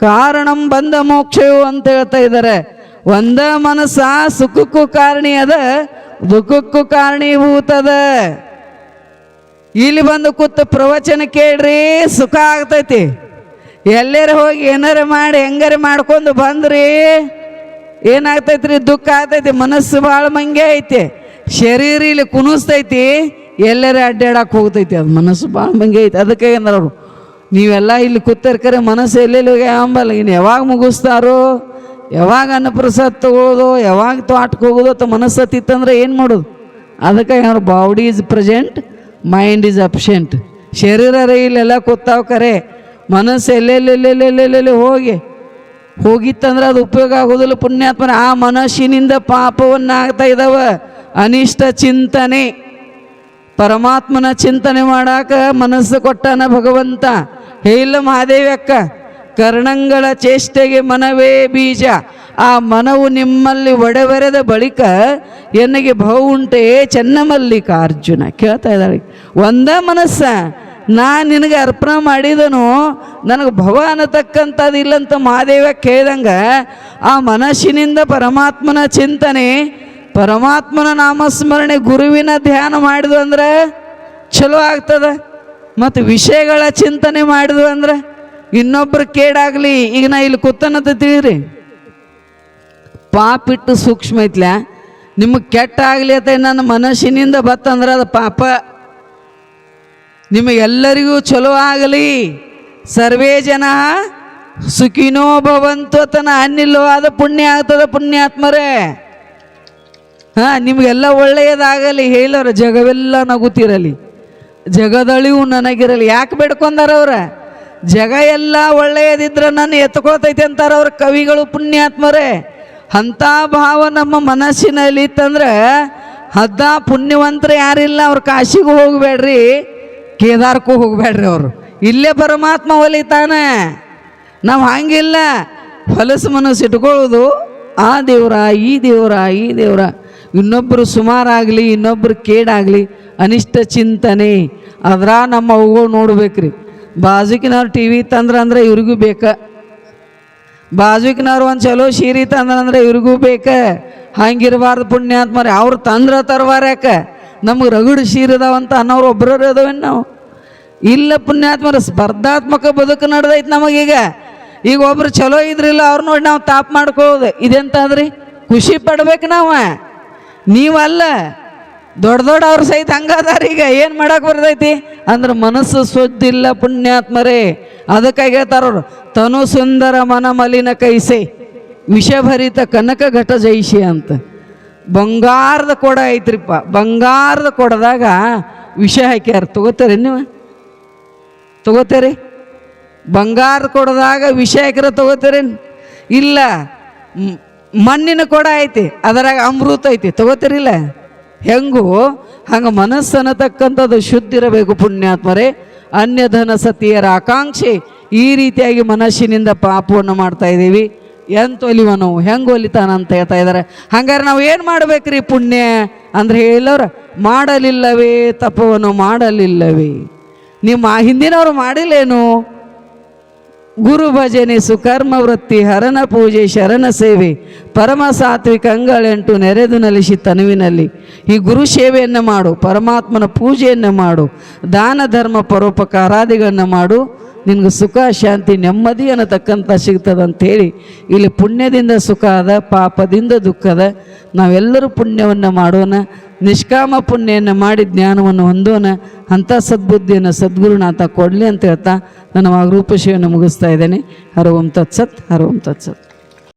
ಕಾರಣಂ ಬಂದ ಮೋಕ್ಷವು ಅಂತ ಹೇಳ್ತಾ ಇದ್ದಾರೆ. ಒಂದ ಮನಸ್ಸ ಸುಖಕ್ಕೂ ಕಾರಣಿ ಅದ, ದುಃಖಕ್ಕೂ ಕಾರಣೀಭೂತದ ಇಲ್ಲಿ ಬಂದು ಕೂತು ಪ್ರವಚನ ಕೇಳ್ರಿ, ಸುಖ ಆಗ್ತೈತಿ. ಎಲ್ಲರ ಹೋಗಿ ಏನಾರ ಮಾಡಿ, ಹೆಂಗಾರ ಮಾಡ್ಕೊಂಡು ಬಂದ್ರಿ, ಏನಾಗ್ತೈತ್ರಿ, ದುಃಖ ಆಗ್ತೈತಿ, ಮನಸ್ಸು ಭಾಳ ಮಂಗೆ ಐತಿ. ಶರೀರ ಇಲ್ಲಿ ಕುಣಿಸ್ತೈತಿ, ಎಲ್ಲರ ಅಡ್ಡಾಡಕ್ಕೆ ಹೋಗ್ತೈತಿ, ಅದು ಮನಸ್ಸು ಭಾಳ ಮಂಗೆ ಐತಿ. ಅದಕ್ಕೆ ಏನಾರು ನೀವೆಲ್ಲ ಇಲ್ಲಿ ಕೂತಿರ್ಕರೆ ಮನಸ್ಸು ಎಲ್ಲೆಲ್ಲಿ ಹೋಗಿ ಅಂಬಲ್ಲ ಇನ್ನು ಯಾವಾಗ ಮುಗಿಸ್ತಾರೋ ಯಾವಾಗ ಅನ್ನಪ್ರಸಾದ ತಗೊಳ್ಳೋದು, ಯಾವಾಗ ತೋಟಕ್ಕೆ ಹೋಗೋದು ಅಥವಾ ಮನಸ್ಸತ್ತಿತ್ತಂದ್ರೆ ಏನು ಮಾಡೋದು? ಅದಕ್ಕೆ ಅವ್ರ body is present mind is absent ಶರೀರ ರೈಲೆಲ್ಲ ಕೂತಾವ್ ಕರೆ. ಮನಸ್ಸು ಎಲ್ಲೆಲ್ಲೆಲ್ಲೆಲ್ಲೆಲ್ಲೆಲ್ಲೆಲ್ಲಿ ಹೋಗಿ. ಹೋಗಿತ್ತಂದ್ರೆ ಅದು ಉಪಯೋಗ ಆಗೋದಿಲ್ಲ ಪುಣ್ಯಾತ್ಮನ. ಆ ಮನಸ್ಸಿನಿಂದ ಪಾಪವನ್ನ ಆಗ್ತಾ ಇದಾವೆ. ಅನಿಷ್ಟ ಚಿಂತನೆ. ಪರಮಾತ್ಮನ ಚಿಂತನೆ ಮಾಡಾಕ ಮನಸ್ಸು ಕೊಟ್ಟಾನ ಭಗವಂತ. ಹೇಳಿಲ್ಲ ಮಹಾದೇವಿ ಅಕ್ಕ. ಕರ್ಣಂಗಳ ಚೇಷ್ಟೆಗೆ ಮನವೇ ಬೀಜ. ಆ ಮನವು ನಿಮ್ಮಲ್ಲಿ ಒಡೆವರೆದ ಬಳಿಕ ಎನಗೆ ಉಂಟೆ ಚೆನ್ನಮಲ್ಲಿಕಾರ್ಜುನ. ಕೇಳ್ತಾ ಇದ್ದಾಳೆ. ಒಂದ ಮನಸ್ಸ, ನಾ ನಿನಗೆ ಅರ್ಪಣೆ ಮಾಡಿದನು, ನನಗೆ ಭವ ಅನ್ನತಕ್ಕಂಥದ್ದು ಇಲ್ಲಂತ ಮಹಾದೇವ ಕೇಳ್ದಂಗ, ಆ ಮನಸ್ಸಿನಿಂದ ಪರಮಾತ್ಮನ ಚಿಂತನೆ, ಪರಮಾತ್ಮನ ನಾಮಸ್ಮರಣೆ ಗುರುವಿನ ಧ್ಯಾನ ಮಾಡಿದ್ವು ಅಂದ್ರೆ ಚಲೋ ಆಗ್ತದ. ಮತ್ತು ವಿಷಯಗಳ ಚಿಂತನೆ ಮಾಡಿದ್ವು ಅಂದ್ರೆ ಇನ್ನೊಬ್ರು ಕೇಡಾಗ್ಲಿ, ಈಗ ನಾ ಇಲ್ಲಿ ಕೂತನಂತ ತಿಳಿರಿ. ಪಾಪ ಇಟ್ಟು ಸೂಕ್ಷ್ಮ ಐತ್ಲ. ನಿಮಗೆ ಕೆಟ್ಟ ಆಗಲಿ ಅಂತ ನನ್ನ ಮನಸ್ಸಿನಿಂದ ಬತ್ತಂದ್ರೆ ಅದು ಪಾಪ. ನಿಮಗೆಲ್ಲರಿಗೂ ಚಲೋ ಆಗಲಿ. ಸರ್ವೇ ಜನ ಸುಖಿನೋ ಭವಂತು ತನ್ನ ಅನ್ನಿಲ್ಲೋ ಅದು ಪುಣ್ಯ ಆಗ್ತದ ಪುಣ್ಯಾತ್ಮರೇ. ಹಾ, ನಿಮಗೆಲ್ಲ ಒಳ್ಳೆಯದಾಗಲಿ ಹೇಳೋರು ಜಗವೆಲ್ಲ ನಗುತ್ತಿರಲಿ. ಜಗದಳಿವು ನನಗಿರಲಿ. ಯಾಕೆ ಬೇಡ್ಕೊಂಡಾರ ಅವ್ರ? ಜಗ ಎಲ್ಲ ಒಳ್ಳೆಯದಿದ್ರೆ ನನ್ನ ಎತ್ಕೊಳ್ತೈತೆ ಅಂತಾರೆ ಅವ್ರ ಕವಿಗಳು ಪುಣ್ಯಾತ್ಮರೇ. ಅಂಥ ಭಾವ ನಮ್ಮ ಮನಸ್ಸಿನಲ್ಲಿ ಇತ್ತಂದ್ರೆ ಹದ್ದ ಪುಣ್ಯವಂತರು ಯಾರಿಲ್ಲ ಅವ್ರು ಕಾಶಿಗೂ ಹೋಗಬೇಡ್ರಿ ಕೇದಾರಕ್ಕೂ ಹೋಗಬೇಡ್ರಿ ಅವರು. ಇಲ್ಲೇ ಪರಮಾತ್ಮ ಒಲಿತಾನೆ. ನಾವು ಹಂಗಿಲ್ಲ. ಹೊಲಸು ಮನಸ್ಸು ಇಟ್ಕೊಳ್ಳೋದು, ಆ ದೇವ್ರ, ಈ ದೇವ್ರ ಈ ದೇವ್ರ. ಇನ್ನೊಬ್ಬರು ಸುಮಾರಾಗಲಿ ಇನ್ನೊಬ್ಬರು ಕೇಡಾಗಲಿ, ಅನಿಷ್ಟ ಚಿಂತನೆ. ಅದ್ರ ನಮ್ಮ ಅವುಗಳು ನೋಡ್ಬೇಕ್ರಿ. ಬಾಜುಕಿನವ್ರು ಟಿ ವಿ ತಂದ್ರೆ ಅಂದ್ರೆ ಇವ್ರಿಗೂ ಬೇಕ. ಬಾಜುಕಿನವ್ರು ಒಂದು ಚಲೋ ಸೀರೆ ತಂದ್ರಂದ್ರೆ ಇವ್ರಿಗೂ ಬೇಕ. ಹಂಗಿರಬಾರ್ದು ಪುಣ್ಯಾತ್ಮರಿ ಅವ್ರು ತಂದ್ರ ತರವಾರ್ಯಾಕ ನಮ್ಗೆ ರಗಡು ಅನ್ನೋರು ಒಬ್ಬರು ಅದಾವೇನು ನಾವು? ಇಲ್ಲ ಪುಣ್ಯಾತ್ಮರ ಸ್ಪರ್ಧಾತ್ಮಕ ಬದುಕು ನಡೆದೈತೆ ನಮಗೀಗ ಈಗ. ಒಬ್ರು ಚಲೋ ಇದ್ರಿಲ್ಲ, ಅವ್ರು ನೋಡಿ ನಾವು ತಾಪ್ ಮಾಡ್ಕೋದು ಇದೆಂತಾದ್ರಿ? ಖುಷಿ ಪಡ್ಬೇಕು ನಾವು. ನೀವಲ್ಲ. ದೊಡ್ಡ ದೊಡ್ಡ ಅವ್ರ ಸಹಿತ ಹಂಗಾದಾರ ಈಗ, ಏನು ಮಾಡಕ್ಕೆ ಬರ್ತೈತಿ? ಅಂದ್ರೆ ಮನಸ್ಸು ಸುದ್ದಿಲ್ಲ ಪುಣ್ಯಾತ್ಮರೇ. ಅದಕ್ಕಾಗಿ ಹೇಳ್ತಾರವ್ರು ತನು ಸುಂದರ ಮನ ಮಲಿನ ಕೈಸೆ ವಿಷಭರಿತ ಕನಕ ಘಟ ಜೈಷಿ ಅಂತ. ಬಂಗಾರದ ಕೊಡ ಐತ್ರಿಪ್ಪ, ಬಂಗಾರದ ಕೊಡದಾಗ ವಿಷ ಹಾಕ್ಯಾರ. ತಗೋತಾರೆ ನೀವು? ತಗೋತೀರಿ? ಬಂಗಾರದ ಕೊಡದಾಗ ವಿಷ ಹಾಕಿರ ತಗೋತೀರೇನು ಇಲ್ಲ ಮಣ್ಣಿನ ಕೊಡ ಐತಿ, ಅದರಾಗ ಅಮೃತ ಐತಿ, ತಗೋತೀರಿಲ್ಲ? ಹೆಂಗು? ಹಂಗೆ ಅನ್ನತಕ್ಕಂಥದ್ದು ಶುದ್ಧ ಇರಬೇಕು ಪುಣ್ಯಾತ್ಮರೇ. ಅನ್ಯಧನ ಸತಿಯರ ಆಕಾಂಕ್ಷೆ ಈ ರೀತಿಯಾಗಿ ಮನಸ್ಸಿನಿಂದ ಪಾಪವನ್ನು ಮಾಡ್ತಾ ಇದ್ದೀವಿ. ಎಂತ ಒಲಿವ ನಾವು ಹೆಂಗೆ ಒಲಿತಾನ ಅಂತ ಹೇಳ್ತಾ ಇದ್ದಾರೆ. ಹಂಗಾರೆ ನಾವು ಏನು ಮಾಡ್ಬೇಕ್ರಿ ಪುಣ್ಯ? ಅಂದ್ರೆ ಹೇಳೋರು ಮಾಡಲಿಲ್ಲವೇ ತಪವನ್ನು ಮಾಡಲಿಲ್ಲವೇ. ನಿಮ್ಮ ಹಿಂದಿನವರು ಮಾಡಿಲ್ಲೇನು? ಗುರು ಭಜನೆ ಸುಕರ್ಮ ವೃತ್ತಿ, ಹರಣ ಪೂಜೆ, ಶರಣ ಸೇವೆ, ಪರಮ ಸಾತ್ವಿಕ ಅಂಗಳೆಂಟು ನೆರೆದು ನಲಿಸಿ ತನುವಿನಲ್ಲಿ. ಈ ಗುರು ಸೇವೆಯನ್ನು ಮಾಡು, ಪರಮಾತ್ಮನ ಪೂಜೆಯನ್ನು ಮಾಡು, ದಾನ ಧರ್ಮ ಪರೋಪಕಾರಾದಿಗಳನ್ನು ಮಾಡು. ನಿನಗೆ ಸುಖ, ಶಾಂತಿ, ನೆಮ್ಮದಿ ಅನ್ನತಕ್ಕಂಥ ಸಿಗ್ತದೆ ಅಂಥೇಳಿ ಇಲ್ಲಿ ಪುಣ್ಯದಿಂದ ಸುಖ ಅದ, ಪಾಪದಿಂದ ದುಃಖದ ನಾವೆಲ್ಲರೂ ಪುಣ್ಯವನ್ನು ಮಾಡೋಣ. ನಿಷ್ಕಾಮ ಪುಣ್ಯವನ್ನು ಮಾಡಿ ಜ್ಞಾನವನ್ನು ಹೊಂದೋಣ ಅಂಥ ಸದ್ಬುದ್ಧಿಯನ್ನು ಸದ್ಗುರುನಾಥ ಕೊಡಲಿ ಅಂತ ಹೇಳ್ತಾ ನನ್ನ ವಾಗ್ರೂಪಶಿಯನ್ನು ಮುಗಿಸ್ತಾ ಇದ್ದೇನೆ. ಹರ ಓಂ ತತ್ಸತ್, ಹರ ಓಂ ತತ್ಸತ್.